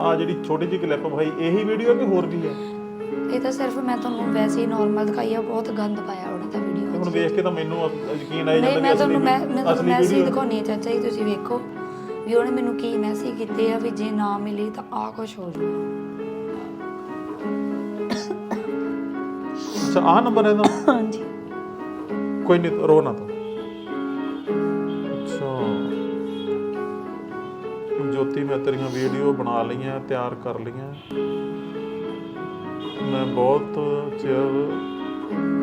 ਆ ਜਿਹੜੀ ਛੋਟੀ ਜਿਹੀ ਕਲਿੱਪ ਭਾਈ ਇਹੀ ਵੀਡੀਓ ਕਿ ਹੋਰ ਵੀ ਹੈ ਇਹ ਤਾਂ ਸਿਰਫ ਮੈਂ ਤੁਹਾਨੂੰ ਵੈਸੇ ਹੀ ਨਾਰਮਲ ਦਿਖਾਈ ਆ ਬਹੁਤ ਗੰਦ ਪਾਇਆ ਉਹਨੇ ਤਾਂ ਵੀਡੀਓ ਹੁਣ ਵੇਖ ਕੇ ਤਾਂ ਮੈਨੂੰ ਅ- ਯਕੀਨ ਆਈ ਨਹੀਂ ਜਾਂਦਾ ਮੈਂ ਕਿ ਤੁਹਾਨੂੰ ਮੈਂ ਮੈਂ ਤੁਹਾਨੂੰ ਅਸਲੀ ਮੈਸੇਜ ਵੀਡੀਓ ਦਿਖਾਉਣੀ ਹੈ ਚਾਚਾ ਜੀ ਤੁਸੀਂ ਵੇਖੋ ਵੀ ਉਹਨੇ ਮੈਨੂੰ ਕੀ ਮੈਸੇਜ ਕੀਤੇ ਆ ਵੀ ਜੇ ਨਾ ਮਿਲੀ ਤਾਂ ਆ ਕੁਝ ਹੋ ਜਾਊਗਾ ਅੱਛਾ ਆਹ ਨੰਬਰ ਹੈ ਇਹਦਾ? ਹਾਂਜੀ। ਕੋਈ ਨਹੀਂ ਰੋ ਨਾ ਤੂੰ। ਜੋਤੀ ਮੈਂ ਤੇਰੀਆਂ ਵੀਡੀਓ ਬਣਾ ਲਈਆਂ, ਤਿਆਰ ਕਰ ਲਈਆਂ। ਮੈਂ ਬਹੁਤ ਚਿਰ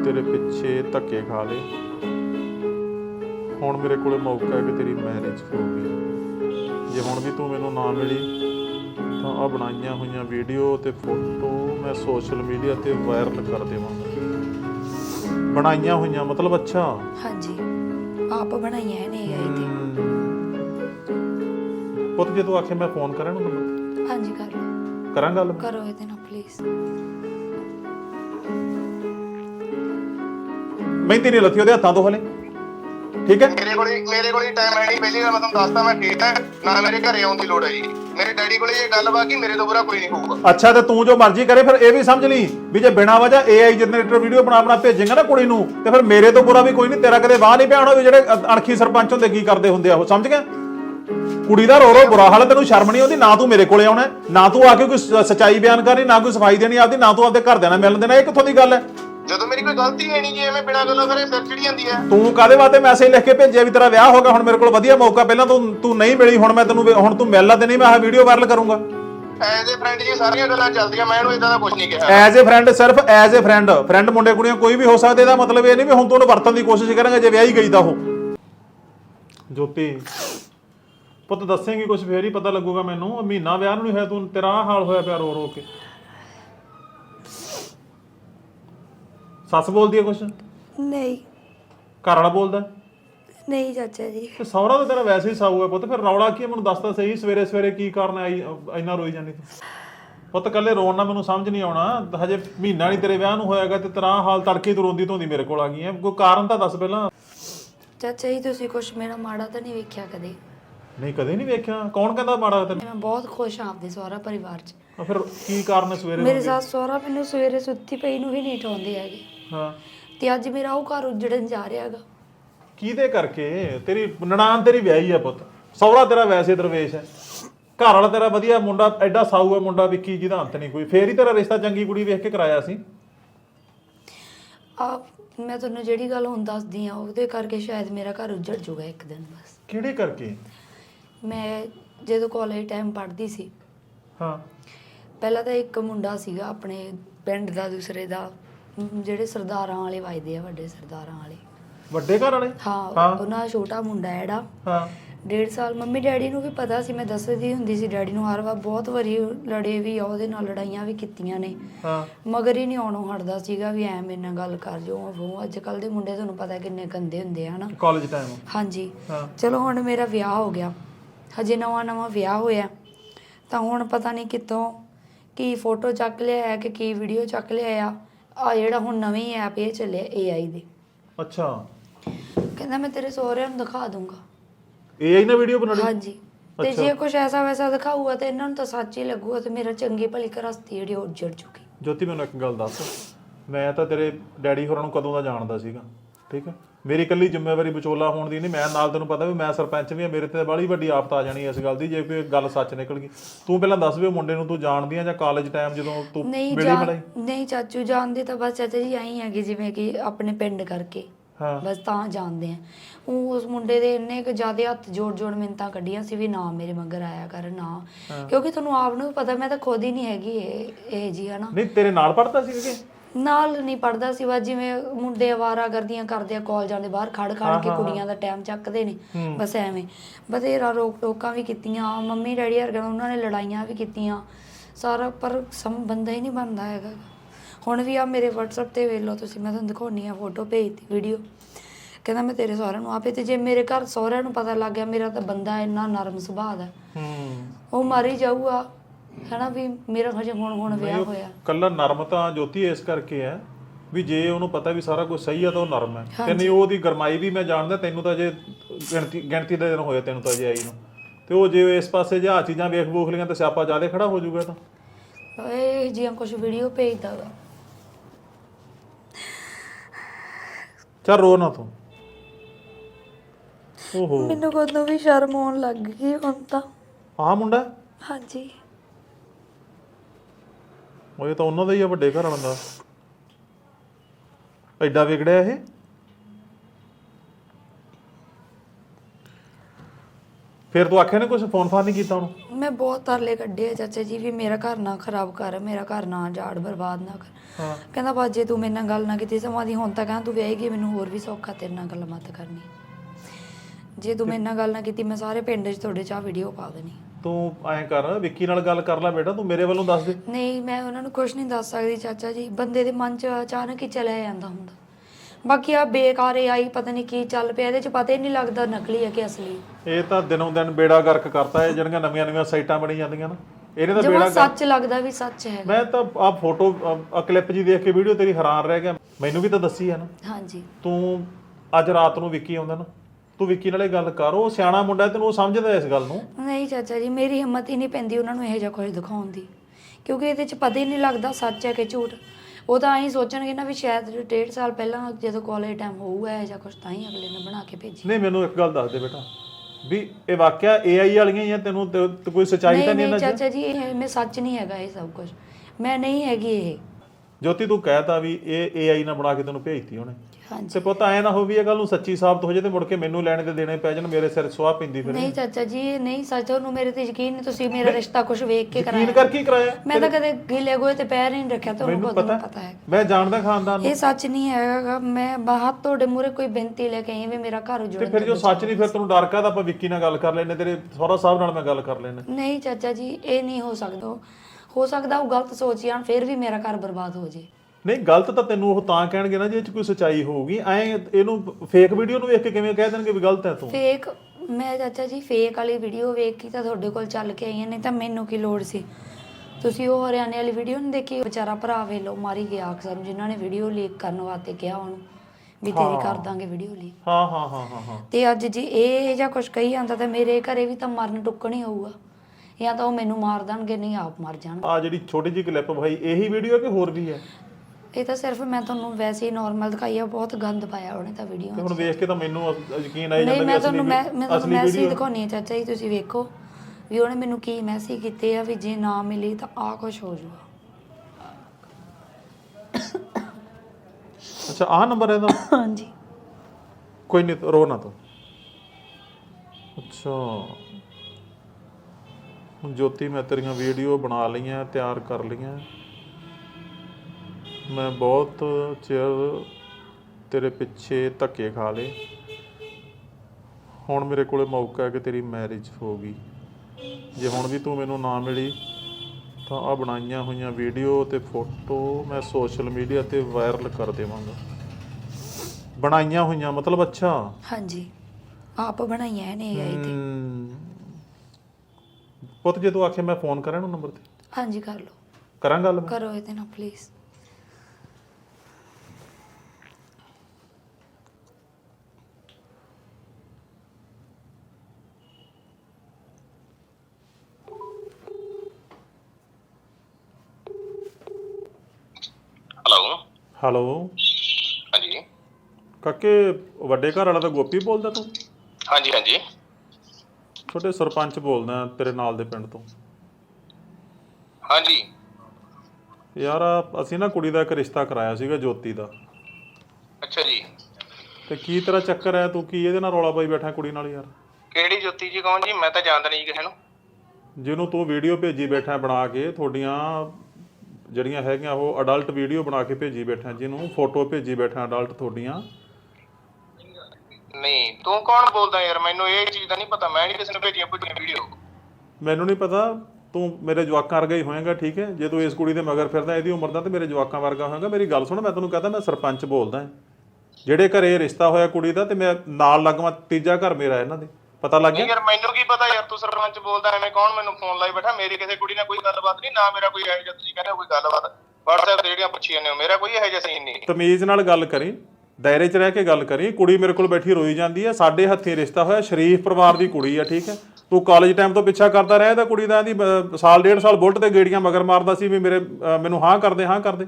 ਤੇਰੇ ਪਿੱਛੇ ਧੱਕੇ ਖਾ ਲਏ। ਹੁਣ ਮੇਰੇ ਕੋਲੇ ਮੌਕਾ ਹੈ ਕਿ ਤੇਰੀ ਮੈਰਿਜ ਹੋ ਗਈ। ਜੇ ਹੁਣ ਵੀ ਤੂੰ ਮੈਨੂੰ ਨਾ ਮਿਲੀ, ਤਾਂ ਆ ਬਣਾਈਆਂ ਹੋਈਆਂ ਵੀਡੀਓ ਤੇ ਫੋਟੋ ਮੈਂ ਸੋਸ਼ਲ ਮੀਡੀਆ ਤੇ ਵਾਇਰਲ ਕਰ ਦੇਵਾਂਗਾ। ਬਣਾਈਆਂ ਹੋਈਆਂ, ਮਤਲਬ ਅੱਛਾ? ਹਾਂਜੀ। ਆਪ ਬਣਾਈਆਂ ਨੇ ਆਈ ਤੇ। ਪੁੱਤ ਜੇ ਤੂੰ ਆਖੇ ਮੈਂ ਫੋਨ ਕਰਾਂ ਨੂੰ ਨੰਬਰ? ਹਾਂਜੀ ਕਰ ਲਓ। ਕਰਾਂ ਗੱਲ? ਕਰੋ ਇਹਦੇ ਨਾਲ ਪਲੀਜ਼ ਮੈਂ ਤੇਰੀ ਲੱਥੀ ਉਹਦੇ ਹੱਥਾਂ ਤੋਂ ਹਲੇ। ਠੀਕ ਹੈ? ਮੇਰੇ ਕੋਲ ਮੇਰੇ ਕੋਲ ਟਾਈਮ ਹੈ ਨਹੀਂ। ਪਹਿਲੀ ਗੱਲ ਮੈਂ ਤੁਹਾਨੂੰ ਦੱਸਦਾ ਮੈਂ ਠੀਕ ਹੈ। ਨਾ ਮੇਰੇ ਘਰੇ ਆਉਣ ਦੀ ਲੋੜ ਹੈ ਜੀ ਮੇਰੇ ਡੈਡੀ ਕੋਲੇ ਇਹ ਗੱਲ ਵਾ ਕਿ ਮੇਰੇ ਤੋਂ ਬੁਰਾ ਕੋਈ ਨਹੀਂ ਹੋਊਗਾ। ਅੱਛਾ ਤੇ ਤੂੰ ਜੋ ਮਰਜ਼ੀ ਕਰੇ ਫਿਰ ਇਹ ਵੀ ਸਮਝ ਲਈ ਵੀ ਜੇ ਬਿਨਾਂ ਵਜ੍ਹਾ AI ਜਨਰੇਟਰ ਵੀਡੀਓ ਬਣਾ ਬਣਾ ਭੇਜੇਗਾ ਨਾ ਕੁੜੀ ਨੂੰ ਤੇ ਫਿਰ ਮੇਰੇ ਤੋਂ ਬੁਰਾ ਵੀ ਕੋਈ ਨਹੀਂ ਤੇਰਾ ਕਦੇ ਵਾਹ ਨਹੀਂ ਪਿਆ ਹੋਣਾ ਵੀ ਜਿਹੜੇ ਅਣਖੀ ਸਰਪੰਚ ਹੁੰਦੇ ਕੀ ਕਰਦੇ ਹੁੰਦੇ ਆ ਉਹ ਸਮਝ ਗਿਆ? ਕੁੜੀ ਦਾ ਰੋ ਰੋ ਬੁਰਾ ਹਾਲ ਹੈ ਤੈਨੂੰ ਸ਼ਰਮ ਨਹੀਂ ਆਉਂਦੀ? ਨਾ ਤੂੰ ਮੇਰੇ ਕੋਲੇ ਆਉਣਾ ਹੈ, ਨਾ ਤੂੰ ਆ ਕੇ ਕੋਈ ਸ- ਸੱਚਾਈ ਬਿਆਨ ਕਰਨੀ ਨਾ ਕੋਈ ਸਫ਼ਾਈ ਦੇਣੀ ਆਪਦੀ ਨਾ ਤੂੰ ਆਪਦੇ ਘਰਦਿਆਂ ਨਾਲ ਮਿਲਣ ਦੇਣਾ ਇਹ ਕਿੱਥੋਂ ਦੀ ਗੱਲ ਹੈ? ਜਦੋਂ ਮੇਰੀ ਕੋਈ ਗਲਤੀ ਹੈ ਨਹੀਂ ਜੀ ਐਵੇਂ ਬਿਨਾਂ ਗੱਲੋਂ ਕਰੇ ਸਿਰ ਚੜੀ ਜਾਂਦੀ ਹੈ। ਤੂੰ ਕਾਦੇ ਵਾਸਤੇ ਮੈਸੇਜ ਲਿਖ ਕੇ ਭੇਜਿਆ ਵੀ ਤੇਰਾ ਵਿਆਹ ਹੋ ਗਿਆ ਹੁਣ ਮੇਰੇ ਕੋਲ ਵਧੀਆ ਮੌਕਾ ਪਹਿਲਾਂ ਤੂੰ ਤੂੰ ਨਹੀਂ ਮਿਲੀ ਹੁਣ ਮੈਂ ਤੈਨੂੰ ਵੇ- ਹੁਣ ਤੂੰ ਮਿਲ ਲਾ ਤੇ ਨਹੀਂ ਮੈਂ ਆਹ ਵੀਡੀਓ ਵਾਇਰਲ ਕਰੂੰਗਾ। ਐਜ਼ ਅ ਫਰੈਂਡ ਜੀ ਸਾਰੀਆਂ ਗੱਲਾਂ ਚੱਲਦੀਆਂ ਮੈਂ ਇਹਨੂੰ ਇਦਾਂ ਦਾ ਕੁਝ ਨਹੀਂ ਕਿਹਾ। ਐਜ਼ ਅ ਫਰੈਂਡ ਸਿਰਫ ਐਜ਼ ਅ ਫਰੈਂਡ ਫਰੈਂਡ ਮੁੰਡੇ ਕੁੜੀਆਂ ਕੋਈ ਵੀ ਹੋ ਸਕਦੇ ਇਹਦਾ ਮਤਲਬ ਇਹ ਨਹੀਂ ਵੀ ਹੁਣ ਤੂੰ ਉਹਨੂੰ ਵਰਤਣ ਦੀ ਕੋਸ਼ਿਸ਼ ਕਰਾਂਗਾ ਜੇ ਵਿਆਹੀ ਗਈ ਤਾਂ ਉਹ। ਜੋਤੀ ਪੁੱਤ ਦੱਸੇਂਗੀ ਕੁਝ ਫੇਰ ਹੀ ਪਤਾ ਲੱਗੂਗਾ ਮੈਨੂੰ। ਮਹੀਨਾ ਵਿਆਹ ਨੂੰ ਨਹੀਂ ਹੋਇਆ ਤੂੰ ਤੇਰਾ ਆਹ ਹਾਲ ਹੋਇਆ ਪਿਆ ਰੋ ਰੋ ਕੇ। ਸੱਸ ਬੋਲਦੀ ਹੈ ਕੁਛ? ਨਹੀਂ। ਘਰ ਵਾਲਾ ਬੋਲਦਾ? ਨਹੀਂ ਚਾਚਾ ਜੀ। ਤੇ ਸਹੁਰਾ ਤਾਂ ਤੇਰਾ ਵੈਸੇ ਹੀ ਸਾਊ ਹੈ ਪੁੱਤ ਫਿਰ ਰੌਲਾ ਕੀ ਹੈ ਮੈਨੂੰ ਦੱਸ ਤਾਂ ਸਹੀ ਸਵੇਰੇ ਸਵੇਰੇ ਕੀ ਕਾਰਨ ਆਈ ਇੰਨਾ ਰੋਈ ਜਾਂਦੀ ਤੂੰ। ਪੁੱਤ ਕੱਲੇ ਰੋਣ ਨਾਲ ਮੈਨੂੰ ਸਮਝ ਨਹੀਂ ਆਉਣਾ। ਹਜੇ ਮਹੀਨਾ ਨਹੀਂ ਤੇਰੇ ਵਿਆਹ ਨੂੰ ਹੋਇਆਗਾ ਤੇ ਤੇਰਾ ਆਹ ਹਾਲ ਤੜਕੇ ਤੋਂ ਰੋਂਦੀ ਧੋਂਦੀ ਮੇਰੇ ਕੋਲ ਆ ਗਈ ਹੈ ਕੋਈ ਕਾਰਨ ਤਾਂ ਦੱਸ ਪਹਿਲਾਂ। ਚਾਚਾ ਜੀ ਤੁਸੀਂ ਕੁਝ ਮੇਰਾ ਮਾੜਾ ਤਾਂ ਨਹੀਂ ਵੇਖਿਆ ਕਦੇ? ਨਹੀਂ ਕਦੇ ਨਹੀਂ ਵੇਖਿਆ। ਕੌਣ ਕਹਿੰਦਾ ਮਾੜਾ ਤੈਨੂੰ? ਮੈਂ ਬਹੁਤ ਖੁਸ਼ ਹਾਂ ਆਪਦੇ ਸਹੁਰਾ ਪਰਿਵਾਰ 'ਚ। ਆ ਫਿਰ ਕੀ ਕਾਰਨ ਹੈ ਸਵੇਰੇ ਮੇਰੇ ਸੱਸ ਸਹੁਰਾ ਮੈਨੂੰ ਸਵੇਰੇ ਸੁੱਤੀ ਪਈ ਨੂੰ ਵੀ ਨਹੀਂ ਉਠਾਉਂਦੇ ਹੈਗੇ। ਹਾਂ। ਤੇ ਅੱਜ ਮੇਰਾ ਉਹ ਘਰ ਉੱਜੜਨ ਜਾ ਰਿਹਾ ਹੈਗਾ। ਕਿਹਦੇ ਕਰਕੇ? ਤੇਰੀ ਨਨਾਣ ਤੇਰੀ ਵਿਆਹੀ ਹੈ ਪੁੱਤ। ਸਹੁਰਾ ਤੇਰਾ ਵੈਸੇ ਦਰਵੇਸ਼ ਹੈ। ਘਰ ਵਾਲਾ ਤੇਰਾ ਵਧੀਆ ਮੁੰਡਾ ਐਡਾ ਸਾਊ ਹੈ ਮੁੰਡਾ ਵਿੱਕੀ ਜਿਹਦਾ ਅੰਤ ਨਹੀਂ ਕੋਈ। ਫੇਰ ਹੀ ਤੇਰਾ ਰਿਸ਼ਤਾ ਚੰਗੀ ਕੁੜੀ ਵੇਖ ਕੇ ਕਰਾਇਆ ਸੀ। ਆ ਮੈਂ ਤੁਹਾਨੂੰ ਜਿਹੜੀ ਗੱਲ ਹੁਣ ਦੱਸਦੀ ਆ ਉਹਦੇ ਕਰਕੇ ਸ਼ਾਇਦ ਮੇਰਾ ਘਰ ਉੱਜੜ ਜਾਊਗਾ ਇੱਕ ਦਿਨ ਬਸ। ਕਿਹੜੇ ਕਰਕੇ? ਮੈਂ ਜਦੋਂ ਕਾਲਜ ਟਾਈਮ ਪੜ੍ਹਦੀ ਸੀ ਹਾਂ। ਪਹਿਲਾਂ ਤਾਂ ਇੱਕ ਮੁੰਡਾ ਸੀਗਾ ਆਪਣੇ ਪਿੰਡ ਦਾ ਦੂਸਰੇ ਦਾ ਮ, ਜਿਹੜੇ ਸਰਦਾਰਾਂ ਵਾਲੇ ਵਜਦੇ ਆ ਵੱਡੇ ਸਰਦਾਰਾਂ ਵਾਲੇ। ਵੱਡੇ ਘਰ ਵਾਲੇ? ਹਾਂ ਹਾਂ। ਉਹਨਾਂ ਦਾ ਛੋਟਾ ਮੁੰਡਾ ਹੈ ਜਿਹੜਾ। ਹਾਂ। ਡੇਢ ਸਾਲ ਮੰਮੀ ਡੈਡੀ ਨੂੰ ਵੀ ਪਤਾ ਸੀ ਮੈਂ ਦੱਸਦੀ ਹੁੰਦੀ ਸੀ ਡੈਡੀ ਨੂੰ ਹਰ ਵਾਰ ਬਹੁਤ ਵਾਰੀ ਲੜੇ ਵੀ ਆ ਉਹਦੇ ਨਾਲ ਲੜਾਈਆਂ ਵੀ ਕੀਤੀਆਂ ਨੇ। ਹਾਂ। ਮਗਰ ਹੀ ਨਹੀਂ ਆਉਣੋਂ ਹਟਦਾ ਸੀਗਾ ਵੀ ਐ ਮੇਰੇ ਨਾਲ ਗੱਲ ਕਰ ਜੋ ਉਹ ਅੱਜ ਕੱਲ ਦੇ ਮੁੰਡੇ ਤੁਹਾਨੂੰ ਪਤਾ ਕਿੰਨੇ ਗੰਦੇ ਹੁੰਦੇ ਆ ਹਨਾ। ਕਾਲਜ ਟਾਈਮ ਹਾਂਜੀ। ਹਾਂ। ਚਲੋ ਹੁਣ ਮੇਰਾ ਵਿਆਹ ਹੋ ਗਿਆ। ਹਜੇ ਨਵਾਂ ਨਵਾਂ ਵਿਆਹ ਹੋਇਆ। ਤਾਂ ਹੁਣ ਪਤਾ ਨਹੀਂ ਕਿੱਥੋਂ ਕੀ ਫੋਟੋ ਚੱਕ ਲਿਆ ਹੈ ਕਿ ਕੀ ਵੀਡੀਓ ਚੱਕ ਲਿਆ ਆ ਆ ਜਿਹੜਾ ਹੁਣ ਨਵੀਂ ਐਪ ਇਹ ਚੱਲਿਆ AI ਦੇ। ਅੱਛਾ। ਕਹਿੰਦਾ ਮੈਂ ਤੇਰੇ ਸਹੁਰਿਆਂ ਨੂੰ ਦਿਖਾ ਦੂੰਗਾ। ਇਹ ਨਾ ਵੀਡੀਓ ਬਣਾ ਲਈ ਹਾਂਜੀ। ਤੇ ਅੱਛਾ। ਜੇ ਕੁਝ ਐਸਾ ਵੈਸਾ ਦਿਖਾਊਗਾ ਤੇ ਇਹਨਾਂ ਨੂੰ ਤਾਂ ਸੱਚ ਹੀ ਲੱਗੂਗਾ ਤੇ ਮੇਰਾ ਚੰਗੀ ਭਲੀ ਕਰਸਤੀ ਜਿਹੜੀ ਉਹ ਉੱਜੜ ਚੁੱਕੀ। ਜੋਤੀ ਮੈਨੂੰ ਇੱਕ ਗੱਲ ਦੱਸ। ਮੈਂ ਤਾਂ ਤੇਰੇ ਡੈਡੀ ਹੋਰਾਂ ਨੂੰ ਕਦੋਂ ਦਾ ਜਾਣਦਾ ਸੀਗਾ। ਠੀਕ ਹੈ? ਮੇਰੀ ਇਕੱਲੀ ਜ਼ਿੰਮੇਵਾਰੀ ਵਿਚੋਲਾ ਹੋਣ ਦੀ ਨਹੀਂ ਮੈਂ ਨਾਲ ਤੈਨੂੰ ਪਤਾ ਵੀ ਮੈਂ ਸਰਪੰਚ ਵੀ ਆ ਮੇਰੇ ਤੇ ਬੜੀ ਵੱਡੀ ਆਫਤ ਆ ਜਾਣੀ ਇਸ ਗੱਲ ਦੀ ਜੇ ਕੋਈ ਗੱਲ ਸੱਚ ਨਿਕਲ ਗਈ। ਤੂੰ ਪਹਿਲਾਂ ਦੱਸ ਵੀ ਉਹ ਮੁੰਡੇ ਨੂੰ ਤੂੰ ਜਾਣਦੀ ਆ ਜਾਂ ਕਾਲਜ ਟਾਈਮ ਜਦੋਂ ਤੂੰ ਨਹੀਂ ਮਿਲੀ ਜਾਣ ਮਿਲਾਈ ਨਹੀਂ ਚਾਚੂ ਜਾਣਦੇ ਤਾਂ ਬਸ ਚਾਚਾ ਜੀ ਆਈ ਹੈਗੇ ਜਿਵੇਂ ਕਿ ਆਪਣੇ ਪਿੰਡ ਕਰਕੇ। ਹਾਂ। ਬਸ ਤਾਂ ਜਾਣਦੇ ਆ। ਉਹ ਉਸ ਮੁੰਡੇ ਦੇ ਇੰਨੇ ਕੁ ਜ਼ਿਆਦੇ ਹੱਥ ਜੋੜ ਜੋੜ ਮਿੰਤਾਂ ਕੱਢੀਆਂ ਸੀ ਵੀ ਨਾ ਮੇਰੇ ਮਗਰ ਆਇਆ ਕਰ ਨਾ। ਕਿਉਂਕਿ ਤੁਹਾਨੂੰ ਆਪ ਨੂੰ ਵੀ ਪਤਾ ਮੈਂ ਤਾਂ ਖੁਦ ਹੀ ਨਹੀਂ ਹੈਗੀ ਇਹ ਇਹ ਜੀ ਹਨਾ। ਨਹੀਂ ਤੇਰੇ ਨਾਲ ਪੜਦਾ ਸੀ ਕਿ? ਨਾਲ ਨਹੀਂ ਪੜਦਾ ਸੀ ਬਸ ਜਿਵੇਂ ਮੁੰਡੇ ਆਵਾਰਾ ਕਰਦੀਆਂ ਕਰਦੇ ਆ ਕਾਲਜਾਂ ਦੇ ਬਾਹਰ ਖੜ ਖੜ ਕੇ ਕੁੜੀਆਂ ਦਾ ਟਾਈਮ ਚੱਕਦੇ ਨੇ ਬਸ ਐਵੇਂ। ਬਥੇਰਾ ਰੋਕ ਟੋਕਾਂ ਵੀ ਕੀਤੀਆਂ ਮੰਮੀ ਡੈਡੀ ਵਰਗਿਆਂ ਨਾਲ ਉਹਨਾਂ ਨੇ ਲੜਾਈਆਂ ਵੀ ਕੀਤੀਆਂ। ਸਾਰਾ ਪਰ ਸਮ ਬੰਦਾ ਹੀ ਨਹੀਂ ਬਣਦਾ ਹੈਗਾ। ਹੁਣ ਵੀ ਆ ਮੇਰੇ WhatsApp ਤੇ ਵੇਖ ਲਓ ਤੁਸੀਂ ਮੈਂ ਤੁਹਾਨੂੰ ਦਿਖਾਉਣੀ ਆ ਫੋਟੋ ਭੇਜਤੀ ਵੀਡੀਓ ਕਹਿੰਦਾ ਮੈਂ ਤੇਰੇ ਸਹੁਰਿਆਂ ਨੂੰ ਆਪੇ ਤੇ ਜੇ ਮੇਰੇ ਘਰ ਸਹੁਰਿਆਂ ਨੂੰ ਪਤਾ ਲੱਗ ਗਿਆ ਮੇਰਾ ਤਾਂ ਬੰਦਾ ਇੰਨਾ ਨਰਮ ਸੁਭਾਅ ਦਾ। ਹੂੰ। ਉਹ ਮਰ ਜਾਊਗਾ। ਹਨਾ ਵੀ ਮੇਰਾ ਹਜੇ ਹੁਣ ਹੁਣ ਵਿਆਹ ਹੋਇਆ। ਕੱਲਾ ਨਰਮ ਤਾਂ ਜੋਤੀ ਇਸ ਕਰਕੇ ਹੈ ਵੀ ਜੇ ਉਹਨੂੰ ਪਤਾ ਵੀ ਸਾਰਾ ਕੁਝ ਸਹੀ ਆ ਤਾਂ ਉਹ ਨਰਮ ਹੈ। ਤੇ ਨਹੀਂ ਉਹਦੀ ਗਰਮਾਈ ਵੀ ਮੈਂ ਜਾਣਦਾ ਤੈਨੂੰ ਤਾਂ ਜੇ ਗਿਣਤੀ ਗਿਣਤੀ ਦੇ ਦਿਨ ਹੋਏ ਤੈਨੂੰ ਤਾਂ ਜੇ ਆਈ ਨੂੰ। ਤੇ ਉਹ ਜੇ ਇਸ ਪਾਸੇ ਜੇ ਚੀਜ਼ਾਂ ਵੇਖ ਬੂਖ ਲੀਆਂ ਤਾਂ ਸਿਆਪਾ ਜ਼ਿਆਦਾ ਖੜਾ ਹੋ ਜਾਊਗਾ ਤਾਂ। ਇਹ ਜਿਹੀਆਂ ਕੁਝ ਵੀਡੀਓ ਭੇਜਦਾ ਵਾ। ਚੱਲ ਰੋ ਨਾ ਤੂੰ। ਓਹੋ। ਮੈਨੂੰ ਕਦੋਂ ਵੀ ਸ਼ਰਮ ਆਉਣ ਲੱਗ ਗਈ ਹੁਣ ਤਾਂ। ਆਹ ਮੁੰਡਾ? ਹਾਂਜੀ। ਉਹ ਇਹ ਤਾਂ ਉਹਨਾਂ ਦਾ ਹੀ ਆ ਵੱਡੇ ਘਰ ਵਾਲਾ ਦਾ। ਐਡਾ ਵਿਗੜਿਆ ਇਹ? ਫਿਰ ਤੂੰ ਆਖਿਆ ਨੇ ਕੁਝ ਫੋਨ ਫਾਨ ਨਹੀਂ ਕੀਤਾ ਉਹਨੂੰ? ਮੈਂ ਬਹੁਤ ਤਰਲੇ ਕੱਢੇ ਆ ਚਾਚਾ ਜੀ ਵੀ ਮੇਰਾ ਘਰ ਨਾ ਖਰਾਬ ਕਰ ਮੇਰਾ ਘਰ ਨਾ ਜਾੜ ਬਰਬਾਦ ਨਾ ਕਰ। ਹਾਂ। ਕਹਿੰਦਾ ਬਸ ਜੇ ਤੂੰ ਮੇਰੇ ਨਾਲ ਗੱਲ ਨਾ ਕੀਤੀ ਸਮਾਂ ਦੀ ਹੁਣ ਤਾਂ ਕਹਿੰਦਾ ਤੂੰ ਵਿਆਹੇਗੀ ਮੈਨੂੰ ਹੋਰ ਵੀ ਸੌਖਾ ਤੇਰੇ ਨਾਲ ਗੱਲ ਮਤ ਕਰਨੀ। ਜੇ ਤੂੰ ਮੇਰੇ ਨਾਲ ਗੱਲ ਨਾ ਕੀਤੀ ਮੈਂ ਸਾਰੇ ਪਿੰਡ 'ਚ ਤੁਹਾਡੇ ਚਾਹ ਵੀਡੀਓ ਪਾ ਦੇਣੀ। ਤੂੰ ਐਂ ਕਰ ਵਿੱਕੀ ਨਾਲ ਗੱਲ ਕਰ ਲੈ ਬੇਟਾ ਤੂੰ ਮੇਰੇ ਵੱਲੋਂ ਦੱਸ ਦੇ। ਨਹੀਂ ਮੈਂ ਉਹਨਾਂ ਨੂੰ ਕੁਝ ਨਹੀਂ ਦੱਸ ਸਕਦੀ ਚਾਚਾ ਜੀ। ਬੰਦੇ ਦੇ ਮਨ 'ਚ ਅਚਾਨਕ ਹੀ ਚਲਿਆ ਜਾਂਦਾ ਹੁੰਦਾ। ਬਾਕੀ ਆ ਬੇਕਾਰ ਆਈ ਪਤਾ ਨਹੀਂ ਕੀ ਚੱਲ ਪਿਆ ਇਹਦੇ 'ਚ ਪਤਾ ਹੀ ਨਹੀਂ ਲੱਗਦਾ ਨਕਲੀ ਹੈ ਕਿ ਅਸਲੀ। ਇਹ ਤਾਂ ਦਿਨੋਂ ਦਿਨ ਬੇੜਾ ਗਰਕ ਕਰਤਾ ਹੈ ਜਿਹੜੀਆਂ ਨਵੀਆਂ ਨਵੀਆਂ ਸਾਈਟਾਂ ਬਣੀ ਜਾਂਦੀਆਂ ਨਾ। ਇਹਨੇ ਤਾਂ ਬੇੜਾ ਸੱਚ ਲੱਗਦਾ ਵੀ ਸੱਚ ਹੈ। ਮੈਂ ਤਾਂ ਆ ਫੋਟੋ ਆ ਕਲਿੱਪ ਜੀ ਦੇਖ ਕੇ ਵੀਡੀਓ ਤੇਰੀ ਹੈਰਾਨ ਰਹਿ ਗਿਆ। ਮੈਨੂੰ ਵੀ ਤਾਂ ਦੱਸੀ ਹੈ ਨਾ। ਹਾਂਜੀ। ਤੂੰ ਅੱਜ ਰਾਤ ਨੂੰ ਵਿੱਕੀ ਆਉਂਦਾ ਨਾ ਤੂੰ ਵਿੱਕੀ ਨਾਲੇ ਗੱਲ ਕਰ ਉਹ ਸਿਆਣਾ ਮੁੰਡਾ ਹੈ, ਤੈਨੂੰ ਉਹ ਸਮਝਦਾ ਇਸ ਗੱਲ ਨੂੰ? ਨਹੀਂ ਚਾਚਾ ਜੀ ਮੇਰੀ ਹਿੰਮਤ ਹੀ ਨਹੀਂ ਪੈਂਦੀ ਉਹਨਾਂ ਨੂੰ ਇਹੋ ਜਿਹਾ ਕੁਝ ਦਿਖਾਉਣ ਦੀ। ਕਿਉਂਕਿ ਇਹਦੇ 'ਚ ਪਤਾ ਹੀ ਨਹੀਂ ਲੱਗਦਾ ਸੱਚ ਹੈ ਕਿ ਝੂਠ। ਉਹ ਤਾਂ ਐਂ ਸੋਚਣਗੇ ਨਾ ਵੀ ਸ਼ਾਇਦ ਡੇਢ ਸਾਲ ਪਹਿਲਾਂ ਜਦੋਂ ਕਾਲਜ ਟਾਈਮ ਹੋਊਗਾ ਇਹੋ ਜਿਹਾ ਕੁਝ ਤਾਂ ਹੀ ਅਗਲੇ ਨੇ ਬਣਾ ਕੇ ਭੇਜੀ। ਨਹੀਂ ਮੈਨੂੰ ਇੱਕ ਗੱਲ ਦੱਸ ਦੇ ਬੇਟਾ। ਵੀ ਇਹ ਵਾਕਿਆ AI ਵਾਲੀਆਂ ਹੀ ਆ ਤੈਨੂੰ ਤੇ- ਤੇ ਕੋਈ ਸੱਚਾਈ ਤਾਂ ਨਹੀਂ ਨਹੀਂ ਨਹੀਂ ਇਹਨਾਂ 'ਚ? ਚਾਚਾ ਜੀ ਇਹ ਮੈਂ ਸੱਚ ਨਹੀਂ ਹੈਗਾ ਇਹ ਸਭ ਕੁਝ ਮੈਂ ਨਹੀਂ ਹੈਗੀ ਇਹ। ਜੋਤੀ ਤੂੰ ਕਹਿਤਾ ਵੀ ਇਹ AI ਨਾਲ ਬਣਾ ਕੇ ਤੈਨੂੰ ਭੇਜਤੀ ਉਹਨੇ। ਤੇ ਪੁੱਤ ਐ ਨਾ ਹੋਵੇ ਇਹ ਗੱਲ ਨੂੰ ਸੱਚੀ ਸਾਬਤ ਹੋ ਜੇ ਤੇ ਮੁੜ ਕੇ ਮੈਨੂੰ ਲੈਣੇ ਤੇ ਦੇਣੇ ਪੈ ਜਾਣ ਮੇਰੇ ਸਿਰ ਸਵਾਹ ਪਿੰਦੀ ਫਿਰ ਨਹੀਂ ਚਾਚਾ ਜੀ ਇਹ ਨਹੀਂ ਸੱਚ ਤੁਹਾਨੂੰ ਮੇਰੇ ਤੇ ਯਕੀਨ ਨਹੀਂ ਤੁਸੀਂ ਮੇਰਾ ਰਿਸ਼ਤਾ ਕੁਝ ਵੇਖ ਕੇ ਯਕੀਨ ਕਰਾਇਆ। ਕਰ ਕੀ ਕਰਾਇਆ। ਮੈਂ ਤਾਂ ਕਦੇ ਗਿਲੇ ਗੋਏ ਤੇ ਪੈਰ ਹੀ ਨਹੀਂ ਰੱਖਿਆ ਤੁਹਾਨੂੰ ਮੈਨੂੰ ਪਤਾ ਪਤਾ ਹੈ ਮੈਂ ਜਾਣਦਾ ਖਾਨਦਾਨ ਨੂੰ। ਇਹ ਸੱਚ ਨਹੀਂ ਹੈਗਾ। ਮੈਂ ਬਾਹਰ ਤੁਹਾਡੇ ਮੂਰੇ ਕੋਈ ਬੇਨਤੀ ਲੈ ਕੇ ਆਈ ਹਾਂ ਵੀ ਮੇਰਾ ਘਰ ਤੇ ਫਿਰ ਜੋ ਸੱਚ ਨਹੀਂ ਫਿਰ ਤੈਨੂੰ ਡਰ ਕਾਹਦਾ? ਆਪਾਂ ਵਿੱਕੀ ਨਾਲ ਗੱਲ ਕਰ ਲੈਨੇ ਤੇਰੇ ਸਹੁਰਾ ਸਾਹਿਬ ਨਾਲ ਮੈਂ ਗੱਲ ਕਰ ਲੈਨੇ ਨਹੀਂ ਚਾਚਾ ਜੀ ਇਹ ਨਹੀਂ ਹੋ ਸਕਦਾ। ਹੋ ਸਕਦਾ ਉਹ ਗਲਤ ਸੋਚ ਜਾਣ ਫਿਰ ਵੀ ਮੇਰਾ ਘਰ ਬਰਬਾਦ ਹੋ ਜੇ। ਨਹੀਂ ਗਲਤ ਤਾਂ ਤੈਨੂੰ ਉਹ ਤਾਂ ਕਹਿਣਗੇ ਨਾ ਜੇ ਇਹ ਚ ਕੋਈ ਸੱਚਾਈ ਹੋਊਗੀ। ਐ ਇਹਨੂੰ ਫੇਕ ਵੀਡੀਓ ਨੂੰ ਵੇਖ ਕੇ ਕਿਵੇਂ ਕਹਿ ਦੇਣਗੇ ਵੀ ਗਲਤ ਹੈ ਤੂੰ? ਫੇਕ ਮੈਂ ਚਾਚਾ ਜੀ ਫੇਕ ਵਾਲੀ ਵੀਡੀਓ ਵੇਖ ਕੇ ਤਾਂ ਤੁਹਾਡੇ ਕੋਲ ਚੱਲ ਕੇ ਆਈਆਂ ਨਹੀਂ ਤਾਂ ਮੈਨੂੰ ਕੀ ਲੋੜ ਸੀ? ਤੁਸੀਂ ਉਹ ਹਰਿਆਣੇ ਵਾਲੀ ਵੀਡੀਓ ਨਹੀਂ ਦੇਖੀ? ਵਿਚਾਰਾ ਭਰਾ ਵੇਲੋ ਮਾਰੀ ਗਿਆ ਅਕਸਰ ਨੂੰ ਜਿਨ੍ਹਾਂ ਨੇ ਵੀਡੀਓ ਲੀਕ ਕਰਨ ਵਾਸਤੇ ਕਿਹਾ ਉਹਨੂੰ ਵੀ ਤੇਰੀ ਕਰ ਦਾਂਗੇ ਵੀਡੀਓ ਲੀਕ ਹਾਂ ਹਾਂ ਹਾਂ ਹਾਂ ਹਾਂ। ਤੇ ਅੱਜ ਜੇ ਇਹ ਜਾਂ ਕੁਝ ਕਹੀ ਜਾਂਦਾ ਤਾਂ ਮੇਰੇ ਘਰੇ ਵੀ ਤਾਂ ਮਰਨ ਟੁੱਕਣ ਹੀ ਹੋਊਗਾ। ਜਾਂ ਤਾਂ ਉਹ ਮੈਨੂੰ ਮਾਰ ਦੇਣਗੇ ਨਹੀਂ ਆਪ ਮਰ ਜਾਣ। ਆ ਜਿਹੜੀ ਛੋਟੀ ਜਿਹੀ ਕਲਿੱਪ ਭਾਈ ਇਹੀ ਵੀਡੀਓ ਕਿ ਹੋਰ ਵੀ ਹੈ? ਇਹ ਤਾਂ ਸਿਰਫ ਮੈਂ ਤੁਹਾਨੂੰ ਵੈਸੇ ਹੀ ਨਾਰਮਲ ਦਿਖਾਈ ਆ ਬਹੁਤ ਗੰਦ ਪਾਇਆ ਉਹਨੇ ਤਾਂ ਵੀਡੀਓ ਤੇ ਹੁਣ ਵੇਖ ਕੇ ਤਾਂ ਮੈਨੂੰ ਅਸ- ਯਕੀਨ ਆਈ ਨਹੀਂ ਜਾਂਦਾ ਮੈਂ ਤੁਹਾਨੂੰ ਮੈਂ ਤੁਹਾਨੂੰ ਮੈਸੇਜ ਦਿਖਾਉਣੀ ਹੈ ਚਾਚਾ ਜੀ ਤੁਸੀਂ ਵੇਖੋ ਵੀ ਉਹਨੇ ਮੈਨੂੰ ਕੀ ਮੈਸੇਜ ਕੀਤੇ ਆ ਵੀ ਜੇ ਨਾ ਮਿਲੀ ਤਾਂ ਆ ਕੁਝ ਹੋ ਜਾਊਗਾ। ਅੱਛਾ ਆਹ ਨੰਬਰ ਹੈ ਇਹਦਾ? ਹਾਂਜੀ। ਕੋਈ ਨਹੀਂ ਰੋ ਨਾ ਤੂੰ। ਅੱਛਾ। ਹੁਣ ਜੋਤੀ ਮੈਂ ਤੇਰੀਆਂ ਵੀਡੀਓ ਬਣਾ ਲਈਆਂ ਤਿਆਰ ਕਰ ਲਈਆਂ। ਮੈਂ ਬਹੁਤ ਚਿਰ ਤੇਰੇ ਪਿੱਛੇ ਧੱਕੇ ਖਾ ਲਏ। ਹੁਣ ਮੇਰੇ ਕੋਲੇ ਮੌਕਾ ਹੈ ਕਿ ਤੇਰੀ ਮੈਰਿਜ ਹੋ ਗਈ। ਜੇ ਹੁਣ ਵੀ ਤੂੰ ਮੈਨੂੰ ਨਾ ਮਿਲੀ ਤਾਂ ਆ ਬਣਾਈਆਂ ਹੋਈਆਂ ਵੀਡੀਓ ਤੇ ਫੋਟੋ ਮੈਂ ਸੋਸ਼ਲ ਮੀਡੀਆ ਤੇ ਵਾਇਰਲ ਕਰ ਦੇਵਾਂਗਾ। ਬਣਾਈਆਂ ਹੋਈਆਂ ਮਤਲਬ ਅੱਛਾ? ਹਾਂਜੀ। ਆਪ ਬਣਾਈਆਂ ਨੇ ਆਈ ਤੇ। ਪੁੱਤ ਜੇ ਤੂੰ ਆਖੇ ਮੈਂ ਫੋਨ ਕਰਾਂ ਨੂੰ ਨੰਬਰ ਤੇ? ਹਾਂਜੀ ਕਰ ਲਓ। ਕਰਾਂ ਗੱਲ ਮੈਂ? ਕਰੋ ਇਹਦੇ ਨਾਲ ਪਲੀਜ਼ ਹੈਲੋ ਹੈਲੋ। ਹਾਂਜੀ। ਕਾਕੇ ਵੱਡੇ ਘਰ ਵਾਲਾ ਤਾਂ ਗੋਪੀ ਬੋਲਦਾ ਤੂੰ? ਹਾਂਜੀ ਹਾਂਜੀ। ਛੋਟੇ ਸਰਪੰਚ ਬੋਲਦਾ ਤੇਰੇ ਨਾਲ ਦੇ ਪਿੰਡ ਤੋਂ। ਹਾਂਜੀ। ਯਾਰ ਆਹ ਅਸੀਂ ਨਾ ਕੁੜੀ ਦਾ ਇੱਕ ਰਿਸ਼ਤਾ ਕਰਾਇਆ ਸੀਗਾ ਜੋਤੀ ਦਾ। ਅੱਛਾ ਜੀ। ਤੇ ਕੀ ਤੇਰਾ ਚੱਕਰ ਹੈ? ਤੂੰ ਕੀ ਇਹਦੇ ਨਾਲ ਰੌਲਾ ਪਾਈ ਬੈਠਾ ਕੁੜੀ ਨਾਲ ਯਾਰ? ਕਿਹੜੀ ਜੋਤੀ ਜੀ ਕੌਣ ਜੀ? ਮੈਂ ਤਾਂ ਜਾਣਦਾ ਨਹੀਂ ਕਿਸੇ ਨੂੰ। ਜਿਹਨੂੰ ਤੂੰ ਵੀਡੀਓ ਭੇਜੀ ਬੈਠਾ ਬਣਾ ਕੇ ਤੁਹਾਡੀਆਂ ਜਿਹੜੀਆਂ ਹੈਗੀਆਂ ਉਹ ਅਡਲਟ ਵੀਡੀਓ ਬਣਾ ਕੇ ਭੇਜੀ ਬੈਠਾ ਜਿਹਨੂੰ ਫੋਟੋ ਭੇਜੀ ਬੈਠਾ ਅਡਲਟ ਤੁਹਾਡੀਆਂ। ਨਹੀਂ ਤੂੰ ਕੌਣ ਬੋਲਦਾ ਯਾਰ? ਮੈਨੂੰ ਇਹ ਚੀਜ਼ ਦਾ ਨਹੀਂ ਪਤਾ ਮੈਂ ਨਹੀਂ ਕਿਸੇ ਨੂੰ ਭੇਜੀਆਂ ਭੇਜੀਆਂ ਵੀਡੀਓ ਮੈਨੂੰ ਨਹੀਂ ਪਤਾ ਤੂੰ ਮੇਰੇ ਜਵਾਕਾਂ ਵਰਗਾ ਹੀ ਹੋਏਗਾ ਠੀਕ ਹੈ? ਜੇ ਤੂੰ ਇਸ ਕੁੜੀ ਦੇ ਮਗਰ ਫਿਰਦਾ ਇਹਦੀ ਉਮਰ ਦਾ ਤੇ ਮੇਰੇ ਜਵਾਕਾਂ ਵਰਗਾ ਹੋਏਗਾ। ਮੇਰੀ ਗੱਲ ਸੁਣ ਮੈਂ ਤੈਨੂੰ ਕਹਤਾ ਮੈਂ ਸਰਪੰਚ ਬੋਲਦਾ ਜਿਹੜੇ ਘਰੇ ਰਿਸ਼ਤਾ ਹੋਇਆ ਕੁੜੀ ਦਾ ਤੇ ਮੈਂ ਨਾਲ ਲੱਗਵਾ ਤੀਜਾ ਘਰ ਮੇਰਾ ਇਹਨਾਂ ਦੇ। ਪਤਾ ਲੱਗ ਨਹੀਂ ਗਿਆ? ਯਾਰ ਮੈਨੂੰ ਕੀ ਪਤਾ ਯਾਰ ਤੂੰ ਸਰਪੰਚ ਬੋਲਦਾ ਐਵੇਂ ਕੌਣ ਮੈਨੂੰ ਫੋਨ ਲਾਈ ਬੈਠਾ? ਮੇਰੀ ਕਿਸੇ ਕੁੜੀ ਨਾਲ ਕੋਈ ਗੱਲਬਾਤ ਨਹੀਂ ਨਾ ਮੇਰਾ ਕੋਈ ਇਹੋ ਜਿਹਾ ਤੁਸੀਂ ਕਹਿੰਦੇ ਹੋ ਕੋਈ ਗੱਲਬਾਤ। WhatsApp ਤੇ ਜਿਹੜੀਆਂ ਪੁੱਛੀਆਂ ਨੇ ਮੇਰਾ ਕੋਈ ਇਹੋ ਜਿਹਾ ਸੀਨ ਨਹੀਂ। ਤਮੀਜ਼ ਨਾਲ ਗੱਲ ਕਰੀ ਦਾਇਰੇ 'ਚ ਰਹਿ ਕੇ ਗੱਲ ਕਰੀ ਕੁੜੀ ਮੇਰੇ ਕੋਲ ਬੈਠੀ ਰੋਈ ਜਾਂਦੀ ਹੈ ਸਾਡੇ ਹੱਥੀਂ ਰਿਸ਼ਤਾ ਹੋਇਆ ਸ਼ਰੀਫ ਪਰਿਵਾਰ ਦੀ ਕੁੜੀ ਆ ਠੀਕ ਹੈ? ਤੂੰ ਕਾਲਜ ਟਾਈਮ ਤੋਂ ਪਿੱਛਾ ਕਰਦਾ ਰਿਹਾ ਤਾਂ ਕੁੜੀ ਦਾ ਇਹਦੀ ਅਹ, ਸਾਲ ਡੇਢ ਸਾਲ ਬੁਲਟ ਤੇ ਗੇੜੀਆਂ ਮਗਰ ਮਾਰਦਾ ਸੀ ਵੀ ਮੇਰੇ ਅਹ, ਮੈਨੂੰ ਹਾਂ ਕਰਦੇ ਹਾਂ ਕਰਦੇ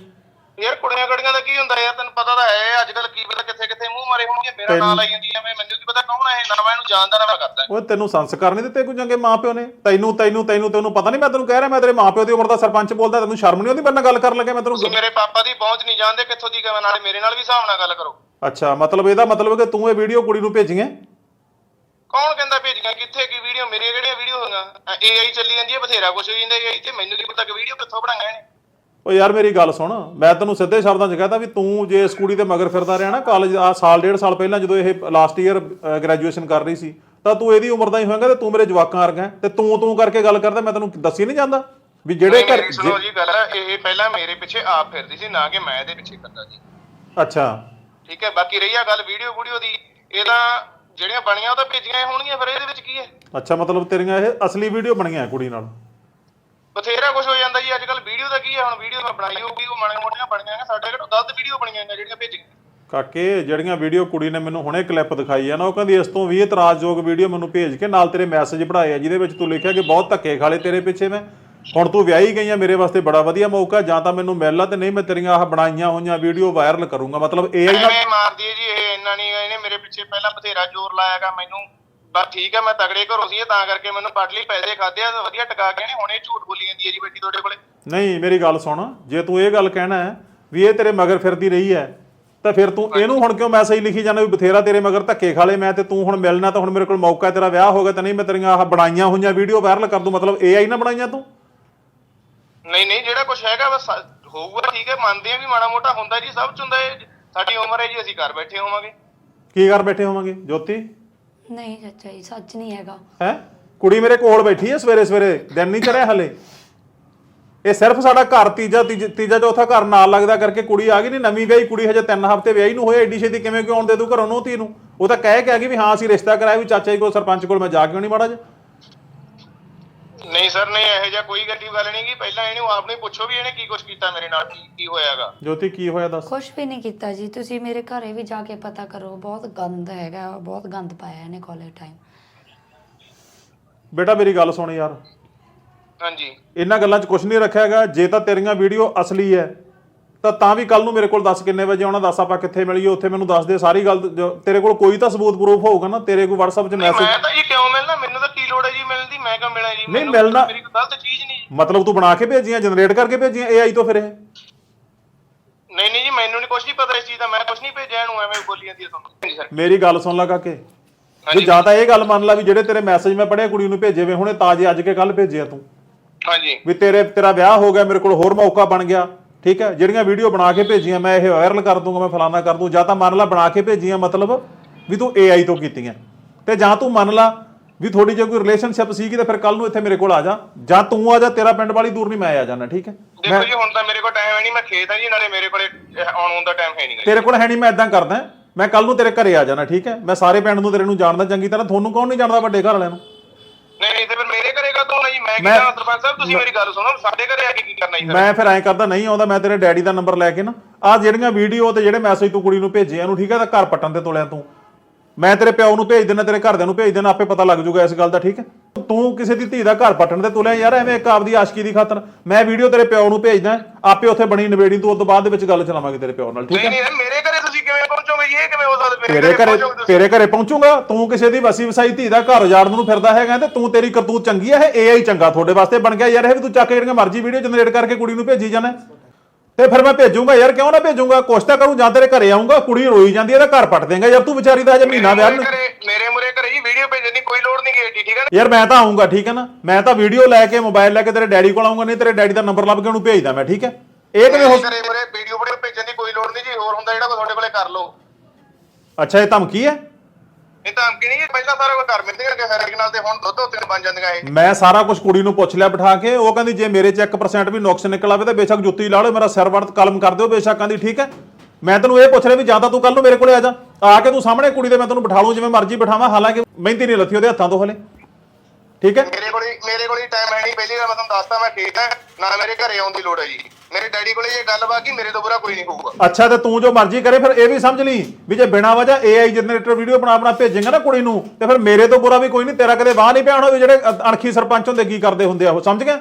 ਯਾਰ ਕੁੜੀਆਂ ਕੜੀਆਂ ਦਾ ਕੀ ਹੁੰਦਾ ਯਾਰ ਤੈਨੂੰ ਪਤਾ ਤਾਂ ਹੈ ਅੱਜ ਕੱਲ ਕੀ ਪਤਾ ਕਿੱਥੇ ਕਿੱਥੇ ਮੂੰਹ ਮਾਰੇ ਹੋਣਗੇ ਮੇਰਾ ਨਾਂ ਲਾਈ ਜਾਂਦੀ ਐ ਮੈਂ ਮੈਨੂੰ ਕੀ ਪਤਾ ਕੌਣ ਹੈ ਨਾ ਮੈਂ ਇਹਨੂੰ ਜਾਣਦਾ ਨਾ ਮੈਂ ਕਰਦਾ। ਓਏ ਤੈਨੂੰ ਸੰਸਕਾਰ ਨਹੀਂ ਦਿੱਤੇ ਕੋਈ ਚੰਗੇ ਮਾਪਿਓ ਨੇ? ਤੈਨੂੰ ਤੈਨੂੰ ਤੈਨੂੰ ਤੈਨੂੰ ਪਤਾ ਨਹੀਂ ਮੈਂ ਤੈਨੂੰ ਕਹਿ ਰਿਹਾ ਮੈਂ ਤੇਰੇ ਮਾਪਿਓ ਦੀ ਉਮਰ ਦਾ ਸਰਪੰਚ ਬੋਲਦਾ ਤੈਨੂੰ ਸ਼ਰਮ ਨਹੀਂ ਆਉਂਦੀ ਮੇਰੇ ਨਾਲ ਗੱਲ ਕਰਨ ਲੱਗੇ ਮੈਂ ਤੈਨੂੰ ਮੇਰੇ ਪਾਪਾ ਦੀ ਪਹੁੰਚ ਨਹੀਂ ਜਾਣਦੇ ਕਿੱਥੋਂ ਦੀ ਕਿਵੇਂ ਨਾਲੇ ਮੇਰੇ ਨਾਲ ਵੀ ਹਿਸਾਬ ਨਾਲ ਗੱਲ ਕਰੋ। ਅੱਛਾ ਮਤਲਬ ਇਹਦਾ ਮਤਲਬ ਕਿ ਤੂੰ ਇਹ ਵੀਡੀਓ ਕੁੜੀ ਨੂੰ ਭੇਜੀਆਂ? ਕੌਣ ਕਹਿੰਦਾ ਭੇਜੀਆਂ ਕਿੱਥੇ ਕੀ ਵੀਡੀਓ ਮੇਰੀਆਂ ਕਿਹੜੀਆਂ ਵੀਡੀਓ ਹੋਈਆਂ? ਏਆਈ ਚੱਲੀ ਜਾਂਦੀ ਹੈ ਬਥੇਰਾ ਕੁਝ ਹੋਈ ਜਾਂਦਾ ਏਆਈ ਤੇ ਮੈਨੂੰ ਕੀ ਪਤਾ ਕਿ ਵੀਡੀਓ ਕਿੱਥੋਂ ਬਣਾਈਆਂ ਨੇ। ਓ ਯਾਰ ਮੇਰੀ ਗੱਲ ਸੁਣ ਮੈਂ ਤੈਨੂੰ ਸਿੱਧੇ ਸ਼ਬਦਾਂ 'ਚ ਕਹਤਾ ਵੀ ਤੂੰ ਜੇ ਇਸ ਕੁੜੀ ਦੇ ਮਗਰ ਫਿਰਦਾ ਰਿਹਾ ਨਾ ਕਾਲਜ ਆ ਸਾਲ ਡੇਢ ਸਾਲ ਪਹਿਲਾਂ ਜਦੋਂ ਇਹ ਲਾਸਟ ਈਅਰ ਗ੍ਰੈਜੂਏਸ਼ਨ ਕਰ ਰਹੀ ਸੀ ਤਾਂ ਤੂੰ ਇਹਦੀ ਉਮਰ ਦਾ ਹੀ ਹੋਏਗਾ ਤੇ ਤੂੰ ਮੇਰੇ ਜਵਾਕਾਂ ਵਰਗਾ ਤੇ ਤੂੰ ਤੂੰ ਕਰਕੇ ਗੱਲ ਕਰਦਾ ਮੈਂ ਤੈਨੂੰ ਦੱਸੀ ਨਹੀਂ ਜਾਂਦਾ ਵੀ ਜਿਹੜੇ ਘਰ ਸੁਣੋ ਜੀ ਗੱਲ ਇਹ ਪਹਿਲਾਂ ਮੇਰੇ ਪਿੱਛੇ ਆਪ ਫਿਰਦੀ ਸੀ ਨਾ ਕਿ ਮੈਂ ਇਹਦੇ ਪਿੱਛੇ ਕਰਦਾ ਜੀ ਅੱਛਾ। ਠੀਕ ਹੈ ਬਾਕੀ ਰਹੀ ਆ ਗੱਲ ਵੀਡੀਓ ਵੀਡੀਓ ਦੀ ਇਹਦਾ ਜਿਹੜੀਆਂ ਬਣੀਆਂ ਉਹ ਤਾਂ ਭੇਜੀਆਂ ਹੋਣਗੀਆਂ ਫਿਰ ਇਹਦੇ ਵਿੱਚ ਕੀ ਹੈ? ਅੱਛਾ ਮਤਲਬ ਤੇਰੀਆਂ ਇਹ ਅਸਲੀ ਵੀਡੀਓ ਬਣੀਆਂ ਕੁੜੀ ਨਾਲ। ਬਥੇਰਾ ਕੁਝ ਹੋ ਜਾਂਦਾ ਜੀ ਅੱਜ ਕੱਲ ਵੀਡੀਓ ਦਾ ਕੀ ਹੈ ਹੁਣ ਵੀਡੀਓ ਮੈਂ ਬਣਾਈ ਹੋਊਗੀ ਉਹ ਮਾੜੀਆਂ ਮੋਟੀਆਂ ਬਣੀਆਂ ਨੇ ਸਾਡੇ ਕੋਲ ਗਲਤ ਵੀਡੀਓ ਬਣੀਆਂ ਨੇ ਜਿਹੜੀਆਂ ਭੇਜੀਆਂ ਕਾਕੇ ਜਿਹੜੀਆਂ ਵੀਡੀਓ ਕੁੜੀ ਨੇ ਮੈਨੂੰ ਹੁਣੇ ਕਲਿੱਪ ਦਿਖਾਈ ਆ ਨਾ ਉਹ ਕਹਿੰਦੀ ਇਸ ਤੋਂ ਵੀ ਇਤਰਾਜ਼ਯੋਗ ਵੀਡੀਓ ਮੈਨੂੰ ਭੇਜ ਕੇ ਨਾਲ ਤੇਰੇ ਮੈਸੇਜ ਪੜਾਏ ਆ ਜਿਹਦੇ ਵਿੱਚ ਤੂੰ ਲਿਖਿਆ ਕਿ ਬਹੁਤ ਧੱਕੇ ਖਾਲੇ ਤੇਰੇ ਪਿੱਛੇ ਮੈਂ। ਹੁਣ ਤੂੰ ਵਿਆਹੀ ਗਈ ਆ ਮੇਰੇ ਵਾਸਤੇ ਬੜਾ ਵਧੀਆ ਮੌਕਾ ਜਾਂ ਤਾਂ ਮੈਨੂੰ ਮਿਲ ਲਾ ਤੇ ਨਹੀਂ ਮੈਂ ਤੇਰੀਆਂ ਆਹ ਬਣਾਈਆਂ ਹੋਈਆਂ ਵੀਡੀਓ ਵਾਇਰਲ ਕਰੂੰਗਾ। ਮਤਲਬ AI ਨਾਲ ਐਵੇਂ ਮਾਰਦੀ ਹੈ ਜੀ ਇਹ ਇੰਨਾ ਨਹੀਂ ਇਹਨੇ ਮੇਰੇ ਪਿੱਛੇ ਪਹਿਲਾਂ ਬਥੇਰਾ ਜ਼ੋਰ ਲਾਇਆਗਾ ਮੈਨੂੰ ਬਸ ਠੀਕ ਹੈ ਮੈਂ ਤਗੜੇ ਘਰੋਂ ਸੀ ਤਾਂ ਕਰਕੇ ਮੈਨੂੰ ਪੜ ਲਈ ਪੈਸੇ ਖਾਦੇ ਆ ਵਧੀਆ ਟਕਾ ਕੇ ਨੇ ਹੁਣ ਇਹ ਝੂਠ ਬੋਲੀ ਜਾਂਦੀ ਹੈ ਜੀ ਬੇਟੀ ਤੁਹਾਡੇ ਕੋਲੇ। ਨਹੀਂ ਮੇਰੀ ਗੱਲ ਸੁਣ ਜੇ ਤੂੰ ਇਹ ਗੱਲ ਕਹਿਣਾ ਹੈ ਵੀ ਇਹ ਤੇਰੇ ਮਗਰ ਫਿਰਦੀ ਰਹੀ ਹੈ ਤਾਂ ਫਿਰ ਤੂੰ ਇਹਨੂੰ ਹੁਣ ਕਿਉਂ ਮੈਸੇਜ ਲਿਖੀ ਜਾਂਦਾ ਵੀ ਬਥੇਰਾ ਤੇਰੇ ਮਗਰ ਧੱਕੇ ਖਾਲੇ ਮੈਂ ਤੇ ਤੂੰ ਹੁਣ ਮਿਲਣਾ ਤਾਂ ਹੁਣ ਮੇਰੇ ਕੋਲ ਮੌਕਾ ਹੈ, ਤੇਰਾ ਵਿਆਹ ਹੋ ਗਿਆ ਤਾਂ ਨਹੀਂ ਮੈਂ ਤੇਰੀਆਂ ਆਹ ਬਣਾਈਆਂ ਹੋਈਆਂ ਵੀਡੀਓ ਵਾਇਰਲ ਕਰ ਦੂੰ ਮਤਲਬ AI ਨਾ ਬਣਾਈਆਂ ਤੂੰ? ਨਹੀਂ ਨਹੀਂ ਜਿਹੜਾ ਕੁਝ ਹੈਗਾ ਬਸ ਹੋਊਗਾ ਠੀਕ ਹੈ ਮੰਨਦੇ ਆ ਵੀ ਮਾੜਾ ਮੋਟਾ ਹੁੰਦਾ ਜੀ ਸਭ ਚ ਹੁੰਦਾ ਹੈ ਸਾਡੀ ਉਮਰ ਹੈ ਜੀ ਅਸੀਂ ਘਰ ਬੈਠੇ ਹੋਵਾਂਗੇ। ਕੀ ਕਰ ਬੈਠੇ ਹੋਵਾਂਗੇ ਜੋਤੀ? ਨਹੀਂ ਚਾਚਾ ਜੀ, ਸੱਚ ਨਹੀਂ ਹੈਗਾ। ਹੈ? ਕੁੜੀ ਮੇਰੇ ਕੋਲ ਬੈਠੀ ਹੈ ਸਵੇਰੇ ਸਵੇਰੇ, ਦਿਨ ਨਹੀਂ ਚੜਿਆ ਹਲੇ। ਇਹ ਸਿਰਫ ਸਾਡਾ ਘਰ ਤੀਜਾ ਤੀਜ- ਤੀਜਾ ਚੌਥਾ ਘਰ ਨਾਲ ਲੱਗਦਾ ਕਰਕੇ ਕੁੜੀ ਆ ਗਈ ਨਹੀਂ ਨਵੀਂ ਵਿਆਹੀ ਕੁੜੀ ਹਜੇ 3 ਹਫ਼ਤੇ ਵਿਆਹੀ ਨੂੰ ਹੋਏ, ਏਡੀ ਛੇਤੀ ਕਿਵੇਂ ਕਿਉਂ ਆਉਣ ਦੇ ਦੂ ਘਰੋਂ ਨੂੰ ਧੀ ਨੂੰ? ਉਹ ਤਾਂ ਕਹਿ ਕੇ ਆ ਗਈ ਵੀ ਹਾਂ, ਅਸੀਂ ਰਿਸ਼ਤਾ ਕਰਾਇਆ ਵੀ ਚਾਚਾ ਜੀ ਕੋਲ, ਸਰਪੰਚ ਕੋਲ ਮੈਂ ਜਾ ਕੇ ਨਹੀਂ ਮਾੜਾ ਜਿਹਾ। ਨਹੀਂ ਸਰ ਨਹੀਂ ਇਹੋ ਜਿਹਾ ਕੋਈ ਗੱਡੀ ਗੱਲ ਨਹੀਂ ਗੀ ਪਹਿਲਾਂ ਇਹਨੂੰ ਆਪ ਨੂੰ ਹੀ ਪੁੱਛੋ ਵੀ ਇਹਨੇ ਕੀ ਕੁਝ ਕੀਤਾ ਮੇਰੇ ਨਾਲ ਕੀ ਕੀ ਹੋਇਆਗਾ। ਜੋਤੀ ਕੀ ਹੋਇਆ ਦੱਸ? ਕੁਝ ਵੀ ਨਹੀਂ ਕੀਤਾ ਜੀ ਤੁਸੀਂ ਮੇਰੇ ਘਰੇ ਵੀ ਜਾ ਕੇ ਪਤਾ ਕਰੋ ਬਹੁਤ ਗੰਦ ਹੈਗਾ ਬਹੁਤ ਗੰਦ ਪਾਇਆ ਇਹਨੇ ਕਾਲਜ ਟਾਈਮ ਬੇਟਾ ਮੇਰੀ ਗੱਲ ਸੁਣ ਯਾਰ। ਹਾਂਜੀ। ਇਹਨਾਂ ਗੱਲਾਂ 'ਚ ਕੁਝ ਨਹੀਂ ਰੱਖਿਆ ਹੈਗਾ ਜੇ ਤਾਂ ਤੇਰੀਆਂ ਵੀਡੀਓ ਅਸਲੀ ਹੈ ਤਾਂ ਤਾਂ ਵੀ ਕੱਲ ਨੂੰ ਮੇਰੇ ਕੋਲ ਦੱਸ ਕਿੰਨੇ ਵਜੇ ਆਉਣਾ ਦੱਸ ਆਪਾਂ ਕਿੱਥੇ ਮਿਲੀਏ ਉੱਥੇ ਮੈਨੂੰ ਦੱਸ ਦੇ ਸਾਰੀ ਗੱਲ ਜੋ- ਤੇਰੇ ਕੋਲ ਕੋਈ ਤਾਂ ਸਬੂਤ ਪ੍ਰੂਫ ਹੋਊਗਾ ਨਾ ਤੇਰੇ ਕੋਈ WhatsApp 'ਚ ਮੈਸੇਜ ਮੈਂ ਤਾਂ ਜੀ ਕਿਉਂ ਮਿਲਣਾ ਮੈਨੂੰ ਤਾਂ ਕੀ ਲੋੜ ਹੈ ਜੀ ਮਿਲਣ ਦੀ? ਮੈਂ ਕਿਉਂ ਮਿਲਾਂ ਜੀ? ਨਹੀਂ, ਮੈਨੂੰ ਮਿਲਣਾ- ਮੇਰੀ ਕੋਈ ਗਲਤ ਚੀਜ਼ ਨਹੀਂ। ਮਤਲਬ ਤੂੰ ਬਣਾ ਕੇ ਭੇਜੀਆਂ ਜਨਰੇਟ ਕਰਕੇ ਭੇਜੀਆਂ AI ਤੋਂ ਫਿਰ ਇਹ? ਨਹੀਂ ਨਹੀਂ ਜੀ ਮੈਨੂੰ ਨਹੀਂ ਕੁਝ ਨਹੀਂ ਪਤਾ ਇਸ ਚੀਜ਼ ਦਾ ਮੈਂ ਕੁਝ ਨਹੀਂ ਭੇਜਿਆ ਇਹਨੂੰ ਐਵੇਂ ਬੋਲੀ ਜਾਂਦੀ ਹੈ ਤੁਹਾਨੂੰ। ਹਾਂਜੀ ਸਰ। ਮੇਰੀ ਗੱਲ ਸੁਣ ਲਾ ਕਾਕੇ। ਵੀ ਹਾਂਜੀ। ਜਾਂ ਤਾਂ ਇਹ ਗੱਲ ਮੰਨ ਲਾ ਵੀ ਜਿਹੜੇ ਤੇਰੇ ਮੈਸੇਜ ਮੈਂ ਪੜ੍ਹੇ ਕੁੜੀ ਨੂੰ ਭੇਜੇ ਵੇ ਹੁਣੇ ਤਾਜ਼ੇ ਅੱਜ ਕੇ ਕੱਲ ਭੇਜਿਆ ਤੂੰ। ਹਾਂਜੀ। ਵੀ ਤੇਰੇ ਤੇਰਾ ਵਿਆਹ ਹੋ ਗਿਆ ਮੇਰੇ ਕੋਲ ਹੋਰ ਮੌਕਾ ਬਣ ਗਿਆ ਠੀਕ ਹੈ? ਜਿਹੜੀਆਂ ਵੀਡੀਓ ਬਣਾ ਕੇ ਭੇਜੀਆਂ ਮੈਂ ਇਹ ਵਾਇਰਲ ਕਰ ਦੂੰਗਾ ਮੈਂ ਫਲਾਨਾ ਕਰ ਦੂੰ ਜਾਂ ਤਾਂ ਮੰਨ ਲਾ ਬਣਾ ਕੇ ਭੇਜੀਆਂ ਮਤਲਬ ਵੀ ਤੂੰ AI ਤੋਂ ਕੀਤੀਆਂ। ਤੇ ਜਾਂ ਤੂੰ ਮੰਨ ਲਾ ਵੀ ਥੋੜੀ ਜਿਹੀ ਕੋਈ ਰਿਲੇਸ਼ਨਸ਼ਿਪ ਸੀਗੀ ਤੇ ਫਿਰ ਕੱਲ ਨੂੰ ਇੱਥੇ ਮੇਰੇ ਕੋਲ ਆ ਜਾ। ਜਾਂ ਤੂੰ ਆ ਜਾ ਤੇਰਾ ਪਿੰਡ ਵਾਲੀ ਦੂਰ ਨਹੀਂ ਮੈਂ ਆ ਜਾਣਾ ਠੀਕ ਹੈ? ਦੇਖੋ ਜੀ ਹੁਣ ਤਾਂ ਮੇਰੇ ਕੋਲ ਟਾਈਮ ਹੈ ਨਹੀਂ ਮੈਂ ਖੇਤ ਹਾਂ ਜੀ ਨਾਲੇ ਮੇਰੇ ਕੋਲੇ ਆਉਣ ਆਉਣ ਦਾ ਟਾਈਮ ਹੈ ਨਹੀਂ। ਤੇਰੇ ਕੋਲ ਹੈ ਨਹੀਂ ਮੈਂ ਇਦਾਂ ਕਰਦਾ। ਮੈਂ ਕੱਲ ਨੂੰ ਤੇਰੇ ਘਰੇ ਆ ਜਾਣਾ ਠੀਕ ਹੈ? ਮੈਂ ਸਾਰੇ ਪਿੰਡ ਨੂੰ ਤੇਰੇ ਨੂੰ ਜਾਣਦਾ ਚੰਗੀ ਤਰ੍ਹਾਂ। ਤੁਹਾਨੂੰ ਕੌਣ ਨਹੀਂ ਜਾਣਦਾ ਵੱਡੇ ਘਰ ਵਾਲਿਆਂ ਨੂੰ? ਨਹੀਂ ਨਹੀਂ ਤੇ ਫਿਰ ਮੇਰੇ ਘਰੇ ਕਾ ਤੋਂ ਜੀ? ਮੈਂ ਕੀ ਮੈਂ- ਕਰਾਂ ਸਰਪੰਚ ਸਾਹਿਬ ਤੁਸੀਂ ਮੇਰੀ ਗੱਲ ਸੁਣੋ ਸਾਡੇ ਘਰੇ ਆ ਕੇ ਕੀ ਕਰਨਾ ਜੀ ਮੈਂ ਫਿਰ ਐਂ ਕਰਦਾ ਨਹੀਂ ਆਉਂਦਾ ਮੈਂ ਤੇਰੇ ਡੈਡੀ ਦਾ ਨੰਬਰ ਲੈ ਕੇ ਨਾ। ਆ ਜਿਹੜੀਆਂ ਵੀਡੀਓ ਤੇ ਜਿਹੜੇ ਮੈਸੇਜ ਤੂੰ ਕੁੜੀ ਨੂੰ ਭੇਜੇ ਇਹਨੂੰ ਠੀਕ ਹੈ? ਤਾਂ ਘਰ ਪੱਟਣ ਤੇ ਤੁਲਿਆ ਤੂੰ। ਮੈਂ ਤੇਰੇ ਪਿਓ ਨੂੰ ਭੇਜ ਦੇਣਾ ਤੇਰੇ ਘਰਦਿਆਂ ਨੂੰ ਭੇਜ ਦੇਣਾ ਆਪੇ ਪਤਾ ਲੱਗ ਜਾਊਗਾ ਇਸ ਗੱਲ ਦਾ ਠੀਕ ਹੈ? ਤੂੰ ਕਿਸੇ ਦੀ ਧੀ ਦਾ ਘਰ ਪੱਟਣ ਤੇ ਤੁਲਿਆ ਯਾਰ ਐਵੇਂ ਇੱਕ ਆਪਦੀ ਆਸ਼ਕੀ ਦੀ ਖਾਤਰ। ਮੈਂ ਵੀਡੀਓ ਤੇਰੇ ਪਿਓ ਨੂੰ ਭੇਜਦਾ ਆਪੇ ਉੱਥੇ ਬਣੀ ਨਵੇੜੀ ਤੂੰ ਉਸ ਤੋਂ ਬਾਅਦ ਦੇ ਵਿੱਚ ਗੱਲ ਚਲਾਵਾਂਗੇ ਤੇਰੇ ਪਿਓ ਨਾਲ ਠੀਕ ਨਹੀਂ ਹੈ? ਨਹੀਂ ਮੇਰੇ ਘਰੇ ਤੁਸੀਂ ਕਿਵੇਂ ਪਹੁੰਚੋਗੇ ਜੀ? ਇਹ ਕਿਵੇਂ ਹੋ ਸਕਦਾ? ਤੇਰੇ ਘਰੇ ਪਹੁੰਚੋਗੇ ਤੁਸੀਂ? ਤੇਰੇ ਘਰੇ ਪਹੁੰਚੂਗਾ ਤੂੰ ਕਿਸੇ ਦੀ ਵਸੀ ਵਸਾਈ ਧੀ ਦਾ ਘਰ ਉਜਾੜਨ ਨੂੰ ਫਿਰਦਾ ਹੈਗਾ ਤੇ ਤੂੰ ਤੇਰੀ ਕਰਤੂਤ ਚੰਗੀ ਹੈ ਇਹ AI ਚੰਗਾ ਤੁਹਾਡੇ ਵਾਸਤੇ ਬਣ ਗਿਆ ਯਾਰ ਇਹ ਵੀ ਤੂੰ ਚੱਕ ਕੇ ਜਿਹੜੀਆਂ ਮਰਜ਼ੀ ਵੀਡੀਓ ਜਨਰੇਟ ਕਰਕੇ ਕੁੜੀ ਨੂੰ ਭੇਜੀ ਜਾਣਾ। ਤੇ ਫਿਰ ਮੈਂ ਭੇਜੂਗਾ ਯਾਰ ਕਿਉਂ ਨਾ ਭੇਜੂਗਾ? ਕੋਸ਼ਿਸ਼ ਤਾਂ ਕਰੂੰ ਜਾਂ ਤੇਰੇ ਘਰੇ ਆਉਂਗਾ ਕੁੜੀ ਰੋਈ ਜਾਂਦੀ ਹੈ ਤਾਂ ਘਰ ਪੱਟ ਦੇਂਗਾ। ਯਾਰ ਤੂੰ ਵਿਚਾਰੀ ਦਾ ਹਜੇ ਮਹੀਨਾ ਵਿਆਹ ਨੂੰ ਮੇਰੇ ਮੇਰੇ ਘਰੇ ਜੀ ਵੀਡੀਓ ਭੇਜਣ ਦੀ ਕੋਈ ਲੋੜ ਨਹੀਂ ਗਈ ਠੀਕ ਹੈ ਨਾ? ਯਾਰ ਮੈਂ ਤਾਂ ਆਉਂਗਾ ਠੀਕ ਹੈ ਨਾ? ਮੈਂ ਤਾਂ ਵੀਡੀਓ ਲੈ ਕੇ ਮੋਬਾਈਲ ਲੈ ਕੇ ਤੇਰੇ ਡੈਡੀ ਕੋਲ ਆਉਂਗਾ ਨਹੀਂ ਤੇਰੇ ਡੈਡੀ ਦਾ ਨੰਬਰ ਲੱਭ ਕੇ ਉਹਨੂੰ ਭੇਜਦਾ ਮੈਂ ਠੀਕ ਹੈ ਇਹ ਕਿਵੇਂ ਹੋ ਘਰੇ ਮੁਰੇ ਵੀਡੀਓ ਭੇਜਣ ਦੀ ਕੋਈ ਲੋੜ ਨਹੀਂ ਜੀ ਹੋਰ ਹੁੰਦਾ ਜਿਹੜਾ ਤੁਹਾਡੇ ਕੋਲੇ ਕਰ ਲਓ। ਅੱਛਾ ਇਹ ਧਮਕੀ ਹੈ? ਇਹ ਤਾਂ ਕਿ ਨਹੀਂ ਪਹਿਲਾਂ ਸਾਰਾ ਕੁਝ ਕਰ ਮਿਲਦੇ ਕਿ ਹਰ ਇੱਕ ਨਾਲ ਤੇ ਹੁਣ ਦੁੱਧ ਉੱਤੇ ਬਣ ਜਾਂਦੀਆਂ ਇਹ। ਮੈਂ ਸਾਰਾ ਕੁਝ ਕੁੜੀ ਨੂੰ ਪੁੱਛ ਲਿਆ ਬਿਠਾ ਕੇ ਉਹ ਕਹਿੰਦੀ ਜੇ ਮੇਰੇ ਚ 1% ਵੀ ਨੁਕਸ ਨਿਕਲ ਆਵੇ ਤਾਂ ਬੇਸ਼ੱਕ ਜੁੱਤੀ ਲਾ ਲਓ ਮੇਰਾ ਸਿਰ ਵਰਤ ਕਲਮ ਕਰ ਦਿਓ ਬੇਸ਼ੱਕ ਕਹਿੰਦੀ ਠੀਕ ਹੈ। ਮੈਂ ਤੈਨੂੰ ਇਹ ਪੁੱਛ ਰਿਹਾ ਵੀ ਜਾਂ ਤਾਂ ਤੂੰ ਕੱਲ ਨੂੰ ਮੇਰੇ ਕੋਲੇ ਆ ਜਾ। ਆ ਕੇ ਤੂੰ ਸਾਹਮਣੇ ਕੁੜੀ ਦੇ ਮੈਂ ਤੈਨੂੰ ਬਿਠਾ ਲੂੰ ਜਿਵੇਂ ਮਰਜ਼ੀ ਬਿਠਾਵਾਂ ਹਾਲਾਂਕਿ ਮਹਿੰਦੀ ਨਹੀਂ ਲੱਥੀ ਉਹਦੇ ਹੱਥਾਂ ਤੋਂ ਹਲੇ। ਠੀਕ ਹੈ? ਮੇਰੇ ਕੋਲ ਹੀ- ਮੇਰੇ ਕੋਲ ਹੀ ਟਾਈਮ ਹੈ ਨਹੀਂ ਪਹਿਲੀ ਗੱਲ ਮੈਂ ਤੁਹਾਨੂੰ ਦੱਸਤਾ ਮੈਂ ਖੇਤ ਹਾਂ। ਨਾ ਮੇਰੇ ਘਰੇ ਆਉਣ ਦੀ ਲੋੜ ਹੈ ਜੀ। ਮੇਰੇ ਡੈਡੀ ਕੋਲੇ ਇਹ ਗੱਲ ਬਾਕੀ ਮੇਰੇ ਤੋਂ ਬੁਰਾ ਕੋਈ ਨਹੀਂ ਹੋਊਗਾ। ਅੱਛਾ ਤੇ ਤੂੰ ਜੋ ਮਰਜ਼ੀ ਕਰੇ ਫਿਰ ਇਹ ਵੀ ਸਮਝ ਲਈ ਵੀ ਜੇ ਬਿਨਾਂ ਵਜ੍ਹਾ AI ਜਨਰੇਟਰ ਵੀਡੀਓ ਬਣਾ ਬਣਾ ਭੇਜੇਗਾ ਨਾ ਕੁੜੀ ਨੂੰ ਤੇ ਫਿਰ ਮੇਰੇ ਤੋਂ ਬੁਰਾ ਵੀ ਕੋਈ ਨਹੀਂ ਤੇਰਾ ਕਦੇ ਵਾਹ ਨਹੀਂ ਪਿਆ ਹੋਣਾ ਜਿਹੜੇ ਅਣਖੀ ਸਰਪੰਚ ਹੁੰਦੇ ਕੀ ਕਰਦੇ ਹੁੰਦੇ ਆ ਉਹ ਸਮਝ ਗਿਆ?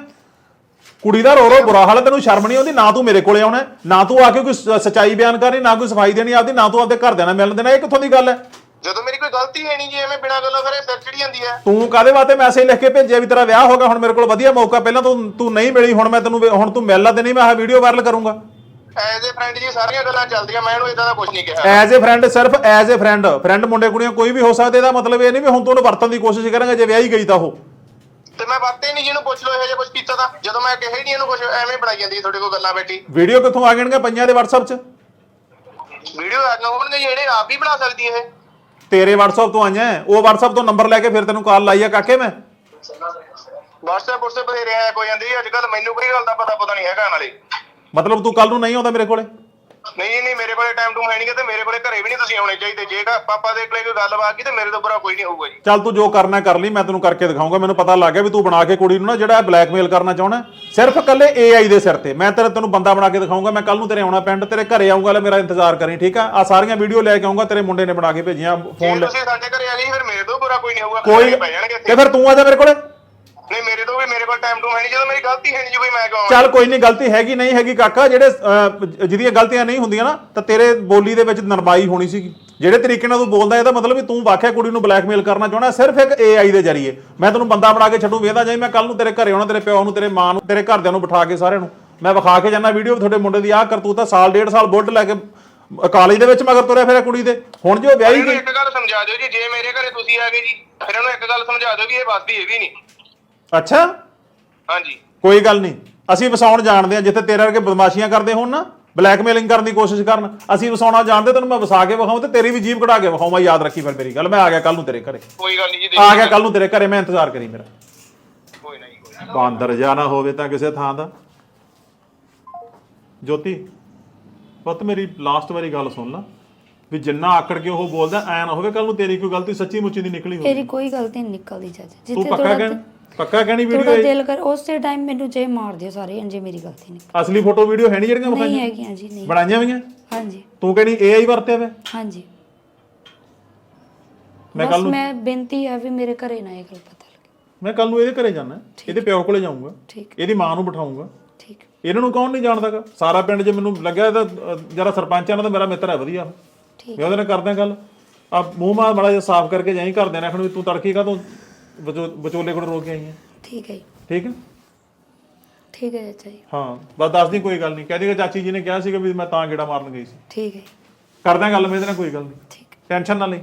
ਕੁੜੀ ਦਾ ਰੋ ਰੋ ਬੁਰਾ ਹਾਲ ਹੈ, ਤੈਨੂੰ ਸ਼ਰਮ ਨਹੀਂ ਆਉਂਦੀ? ਨਾ ਤੂੰ ਮੇਰੇ ਕੋਲੇ ਆਉਣਾ ਹੈ, ਨਾ ਤੂੰ ਆ ਕੇ ਕੋਈ ਸ- ਸੱਚਾਈ ਬਿਆਨ ਕਰਨੀ ਨਾ ਕੋਈ ਸਫ਼ਾਈ ਦੇਣੀ ਆਪਦੀ ਨਾ ਤੂੰ ਆਪਦੇ ਘਰਦਿਆਂ ਨਾਲ ਮਿਲਣ ਦੇਣਾ ਇਹ ਕਿੱਥੋਂ ਦੀ ਗੱਲ ਹੈ? ਜਦੋਂ ਮੇਰੀ ਕੋਈ ਗਲਤੀ ਹੈ ਨਹੀਂ ਜੀ ਐਵੇਂ ਬਿਨਾਂ ਗੱਲੋਂ ਫਿਰ ਇਹ ਸਿਰ ਚੜੀ ਜਾਂਦੀ ਹੈ ਤੂੰ ਕਾਦੇ ਵਾਸਤੇ ਮੈਸੇਜ ਲਿਖ ਕੇ ਭੇਜਿਆ ਵੀ ਤੇਰਾ ਵਿਆਹ ਹੋ ਗਿਆ ਹੁਣ ਮੇਰੇ ਕੋਲ ਵਧੀਆ ਮੌਕਾ ਪਹਿਲਾਂ ਤੂੰ ਤੂੰ ਨਹੀਂ ਮਿਲੀ ਹੁਣ ਮੈਂ ਤੈਨੂੰ ਹੁਣ ਤੂੰ ਮਿਲ ਲਾ ਤੇ ਨਹੀਂ ਮੈਂ ਆਹ ਵੀਡੀਓ ਵਾਇਰਲ ਕਰੂੰਗਾ। ਐਜ਼ ਏ ਫਰੈਂਡ ਜੀ ਸਾਰੀਆਂ ਗੱਲਾਂ ਚੱਲਦੀਆਂ ਮੈਂ ਇਹਨੂੰ ਇਦਾਂ ਦਾ ਕੁਝ ਨਹੀਂ ਕਿਹਾ। ਐਜ਼ ਅ ਫਰੈਂਡ ਸਿਰਫ ਐਜ਼ ਅ ਫਰੈਂਡ ਫਰੈਂਡ ਮੁੰਡੇ ਕੁੜੀਆਂ ਕੋਈ ਵੀ ਹੋ ਸਕਦੇ ਇਹਦਾ ਮਤਲਬ ਇਹ ਨਹੀਂ ਵੀ ਹੁਣ ਤੂੰ ਉਹਨੂੰ ਵਰਤਣ ਦੀ ਕੋਸ਼ਿਸ਼ ਕਰਾਂਗਾ ਜੇ ਵਿਆਹੀ ਗਈ ਤਾਂ ਉਹ। ਤੇ ਮੈਂ ਵਰਤੇ ਨਹੀਂ ਜਿਹਨੂੰ ਪੁੱਛ ਲਓ ਇਹੋ ਜਿਹਾ ਕੁਝ ਕੀਤਾ ਤਾਂ। ਜਦੋਂ ਮੈਂ ਕਹੇ ਨਹੀਂ ਇਹਨੂੰ ਕੁਝ ਐਵੇਂ ਬਣਾਈ ਜਾਂਦੀ ਤੁਹਾਡੇ ਕੋਲ ਗੱਲਾਂ ਬੈਠੀ। ਵੀਡੀਓ ਕਿੱਥੋਂ ਆ ਗਣਗੇ ਪਈਆਂ ਦੇ WhatsApp 'ਚ? ਵੀਡੀਓ ਆ ਹੋਣਗੇ ਜੀ ਜਿਹੜੇ ਆਪ ਹੀ ਬਣਾ ਸਕਦੀ ਇਹ। ਤੇਰੇ WhatsApp ਤੋਂ ਆਈਆਂ। ਉਹ WhatsApp ਤੋਂ ਨੰਬਰ ਲੈ ਕੇ ਫਿਰ ਤੈਨੂੰ ਕਾਲ ਲਾਈ ਆ ਕਾਕੇ ਮੈਂ। WhatsApp ਉੱਤੇ ਬਥੇਰੇ ਆ ਕੋਈ ਜਾਂਦੀ ਅੱਜ ਕੱਲ ਮੈਨੂੰ ਕੋਈ ਗੱਲ ਦਾ ਪਤਾ ਪਤਾ ਨਹੀਂ ਹੈਗਾ ਨਾਲੇ। ਮਤਲਬ ਤੂੰ ਕੱਲ ਨੂੰ ਨਹੀਂ ਆਉਂਦਾ ਮੇਰੇ ਕੋਲੇ? ਨਹੀਂ ਨਹੀਂ ਮੇਰੇ ਕੋਲੇ ਟਾਈਮ ਟੂ ਹੈ ਨਹੀਂ ਤੇ ਮੇਰੇ ਕੋਲੇ ਘਰੇ ਵੀ ਨਹੀਂ ਤੁਸੀਂ ਆਉਣੇ ਚਾਹੀਦੇ। ਜੇਗਾ ਪਾਪਾ ਦੇ ਕੋਲੇ ਕੋਈ ਗੱਲ ਬਾਤ ਕੀ ਤੇ ਮੇਰੇ ਤੋਂ ਬੁਰਾ ਕੋਈ ਨਹੀਂ ਹੋਊਗਾ ਜੀ। ਚੱਲ ਤੂੰ ਜੋ ਕਰਨਾ ਕਰ ਲਈ ਮੈਂ ਤੈਨੂੰ ਕਰਕੇ ਦਿਖਾਉਂਗਾ ਮੈਨੂੰ ਪਤਾ ਲੱਗ ਗਿਆ ਵੀ ਤੂੰ ਬਣਾ ਕੇ ਕੁੜੀ ਨੂੰ ਨਾ ਜਿਹੜਾ ਬਲੈਕਮੇਲ ਕਰਨਾ ਚਾਹਣਾ ਸਿਰਫ ਇਕੱਲੇ AI ਦੇ ਸਿਰ ਤੇ। ਮੈਂ ਤੇਰੇ ਤੈਨੂੰ ਬੰਦਾ ਬਣਾ ਕੇ ਦਿਖਾਉਂਗਾ ਮੈਂ ਕੱਲ ਨੂੰ ਤੇਰੇ ਆਉਣਾ ਪਿੰਡ ਤੇਰੇ ਘਰੇ ਆਉਂਗਾ ਲੈ ਮੇਰਾ ਇੰਤਜ਼ਾਰ ਕਰੀ ਠੀਕ ਆ? ਆ ਸਾਰੀਆਂ ਵੀਡੀਓ ਲੈ ਕੇ ਆਉਂਗਾ ਤੇਰੇ ਮੁੰਡੇ ਨੇ ਬਣਾ ਕੇ ਭੇਜੀਆਂ ਫੋਨ ਲੈ। ਤੁਸੀਂ ਸਾਡੇ ਘਰੇ ਆ ਗਏ ਫਿਰ ਮੇਰੇ ਤੋਂ ਬੁਰਾ ਕੋਈ ਨਹੀਂ ਹੋਊਗਾ ਕੋਈ ਤੇ ਫਿਰ ਤੂੰ ਆ ਜਾ ਮੇਰੇ ਕੋਲੇ। ਨਹੀਂ ਮੇਰੇ ਤੋਂ ਵੀ ਮੇਰੇ ਕੋਲ ਟਾਈਮ ਟੂ ਹੈ ਨਹੀਂ। ਜਦੋਂ ਮੇਰੀ ਗਲਤੀ ਹੈ ਨਹੀਂ ਜੀ ਕੋਈ ਮੈਂ ਕਹਾਂ ਚੱਲ ਕੋਈ ਨਹੀਂ ਗਲਤੀ ਹੈਗੀ ਨਹੀਂ ਹੈਗੀ ਕਾਕਾ ਜਿਹੜੇ ਅਹ, ਜਿਹਦੀਆਂ ਗਲਤੀਆਂ ਨਹੀਂ ਹੁੰਦੀਆਂ ਨਾ ਤਾਂ ਤੇਰੇ ਬੋਲੀ ਦੇ ਵਿੱਚ ਨਰਮਾਈ ਹੋਣੀ ਸੀਗੀ ਜਿਹੜੇ ਤਰੀਕੇ ਨਾਲ ਤੂੰ ਬੋਲਦਾ ਇਹਦਾ ਮਤਲਬ ਵੀ ਤੂੰ ਵਾਕਿਆ ਕੁੜੀ ਨੂੰ ਬਲੈਕਮੇਲ ਕਰਨਾ ਚਾਹੁੰਦਾ ਸਿਰਫ ਇੱਕ AI ਦੇ ਜ਼ਰੀਏ। ਮੈਂ ਤੈਨੂੰ ਬੰਦਾ ਬਣਾ ਕੇ ਛੱਡੂ ਵੇਂਦਾ ਜਾਈ ਮੈਂ ਕੱਲ ਨੂੰ ਤੇਰੇ ਘਰੇ ਆਉਣਾ ਤੇਰੇ ਪਿਓ ਨੂੰ ਤੇਰੇ ਮਾਂ ਨੂੰ ਤੇਰੇ ਘਰਦਿਆਂ ਨੂੰ ਬਿਠਾ ਕੇ ਸਾਰਿਆਂ ਨੂੰ। ਮੈਂ ਵਿਖਾ ਕੇ ਜਾਣਾ ਵੀਡੀਓ ਤੁਹਾਡੇ ਮੁੰਡੇ ਦੀ ਆਹ ਕਰਤੂਤ ਆ ਸਾਲ ਡੇਢ ਸਾਲ ਬੁੱਢ ਲੈ ਕੇ ਕਾਲਜ ਦੇ ਵਿੱਚ ਮਗਰ ਤੁਰਿਆ ਫਿਰਿਆ ਕੁੜੀ ਦੇ। ਹੁਣ ਜੋ ਵਿਆਹੀ ਗਈ ਇੱਕ ਗੱਲ ਸਮਝਾ ਦਿਓ ਜੀ ਜੇ ਮੇਰੇ ਘਰੇ ਤੁਸੀਂ ਆ ਗਏ ਜੀ ਫਿਰ ਇਹਨੂੰ ਇੱਕ ਗੱਲ ਸਮਝਾ ਦਿਓ ਵੀ ਇਹ ਬਸਦੀ ਇਹ ਵੀ ਨਹੀਂ। ਅੱਛਾ? ਹਾਂਜੀ। ਕੋਈ ਗੱਲ ਨਹੀਂ। ਅਸੀਂ ਵਸਾਉਣ ਜਾਣਦੇ ਆ ਜਿੱਥੇ ਤੇਰੇ ਵਰਗੇ ਬਦਮਾਸ਼ੀਆਂ ਕਰਦੇ ਹੋਣ ਨਾ ਬਲੈਕਮੇਲਿੰਗ ਕਰਨ ਦੀ ਕੋਸ਼ਿਸ਼ ਕਰਨ। ਅਸੀਂ ਵਸਾਉਣਾ ਜਾਣਦੇ ਤੈਨੂੰ ਮੈਂ ਵਸਾ ਕੇ ਵਿਖਾਉਂ ਤੇ ਤੇਰੀ ਵੀ ਜੀਬ ਕਢਾ ਕੇ ਵਿਖਾਉਂ ਯਾਦ ਰੱਖੀ ਫਿਰ ਮੇਰੀ ਗੱਲ। ਮੈਂ ਆ ਗਿਆ ਕੱਲ ਨੂੰ ਤੇਰੇ ਘਰੇ। ਕੋਈ ਗੱਲ ਨਹੀਂ ਜੀ ਆ ਗਿਆ ਕੱਲ ਨੂੰ ਤੇਰੇ ਘਰੇ ਮੈਂ ਇੰਤਜ਼ਾਰ ਕਰੀ ਮੇਰਾ। ਕੋਈ ਨਹੀਂ ਕੋਈ ਨਹੀਂ। ਬਾਂਦਰ ਜਾ ਨਾ ਹੋਵੇ ਤਾਂ ਕਿਸੇ ਥਾਂ ਦਾ। ਜੋਤੀ ਪੁੱਤ ਮੇਰੀ ਲਾਸਟ ਵਾਰੀ ਗੱਲ ਸੁਣ ਲੈ। ਵੀ ਜਿੰਨਾ ਆਕੜ ਕੇ ਉਹ ਬੋਲਦਾ ਐ ਨਾ ਹੋਵੇ ਕੱਲ ਨੂੰ ਤੇਰੀ ਕੋਈ ਗਲਤੀ ਸੱਚੀ ਮੁੱਚੀ ਦੀ ਨਿਕਲੀ ਹੋਵੇ ਮੇਰੀ ਕੋਈ ਗਲਤੀ ਨਹੀਂ ਨਿਕਲਦੀ ਚਾਚਾ। ਤੂੰ ਜਿੱਥੇ ਪੱਕਾ ਥੋੜਾ ਕਹਿ ਪੱਕਾ ਕਹਿਣੀ ਵੀਡੀਓ ਦਿਲ ਕਰ ਉਸੇ ਟਾਈਮ ਮੈਨੂੰ ਜੇ ਮਾਰ ਦਿਓ ਸਾਰੇ ਜੇ ਮੇਰੀ ਗਲਤੀ ਨਹੀਂ। ਅਸਲੀ ਫੋਟੋ ਵੀਡੀਓ ਹੈ ਨਹੀਂ ਜਿਹੜੀਆਂ ਨਹੀਂ ਵਿਖਾਈਆਂ ਹੈਗੀਆਂ ਜੀ ਨਹੀਂ। ਬਣਾਈਆਂ ਹੋਈਆਂ? ਹਾਂਜੀ। ਤੂੰ ਕਹਿਣੀ AI ਵਰਤਿਆ ਵੇ? ਹਾਂਜੀ। ਮੈਂ ਬਸ ਕੱਲ ਨੂੰ ਮੈਂ ਬੇਨਤੀ ਹੈ ਵੀ ਮੇਰੇ ਘਰੇ ਨਾ ਇਹ ਗੱਲ ਪਤਾ ਲੱਗੇ। ਮੈਂ ਕੱਲ ਨੂੰ ਇਹਦੇ ਘਰੇ ਜਾਣਾ। ਇਹਦੇ ਪਿਓ ਕੋਲੇ ਜਾਊਂਗਾ। ਠੀਕ। ਇਹਦੀ ਮਾਂ ਨੂੰ ਬਿਠਾਊਂਗਾ। ਠੀਕ। ਇਹਨਾਂ ਨੂੰ ਕੌਣ ਨਹੀਂ ਜਾਣਦਾਗਾ ਸਾਰਾ ਪਿੰਡ ਜੇ ਮੈਨੂੰ ਲੱਗਿਆ ਇਹ ਤਾਂ ਅਹ, ਜਿਹੜਾ ਸਰਪੰਚ ਆ ਨਾ ਤਾਂ ਮੇਰਾ ਮਿੱਤਰ ਹੈ ਵਧੀਆ। ਉਹ। ਠੀਕ। ਮੈਂ ਉਹਦੇ ਨਾਲ ਕਰਦਾ ਗੱਲ। ਆ ਮੂੰਹ ਮਾਰ ਬੜਾ ਜਿਹਾ ਸਾਫ਼ ਕਰਕੇ ਜਾਈ ਘਰਦਿਆਂ ਨੇ ਆਖਣ ਵੀ ਤੂੰ ਤੜਕੀ ਕਾ ਤੂੰ ਵਿਚੋਲੇ ਕੋਲ ਰੋ ਕੇ ਆਈ ਹੈ ਠੀਕ ਹੈ ਜੀ। ਠੀਕ ਹੈ? ਠੀਕ ਹੈ ਚਾਚਾ ਜੀ। ਹਾਂ ਬਸ ਦੱਸ ਦੀ ਕੋਈ ਗੱਲ ਨਹੀਂ। ਕਹਿ ਦੇਗਾ ਚਾਚੀ ਜੀ ਨੇ ਕਿਹਾ ਸੀਗਾ ਵੀ ਮੈਂ ਤਾਂ ਗੇੜਾ ਮਾਰਨ ਗਈ ਸੀ। ਠੀਕ ਹੈ। ਕਰਦਾ ਗੱਲ ਮੈਂ ਇਹਦੇ ਨਾਲ ਕੋਈ ਗੱਲ ਨਹੀਂ। ਠੀਕ। ਟੈਨਸ਼ਨ ਨਾ ਲਈ।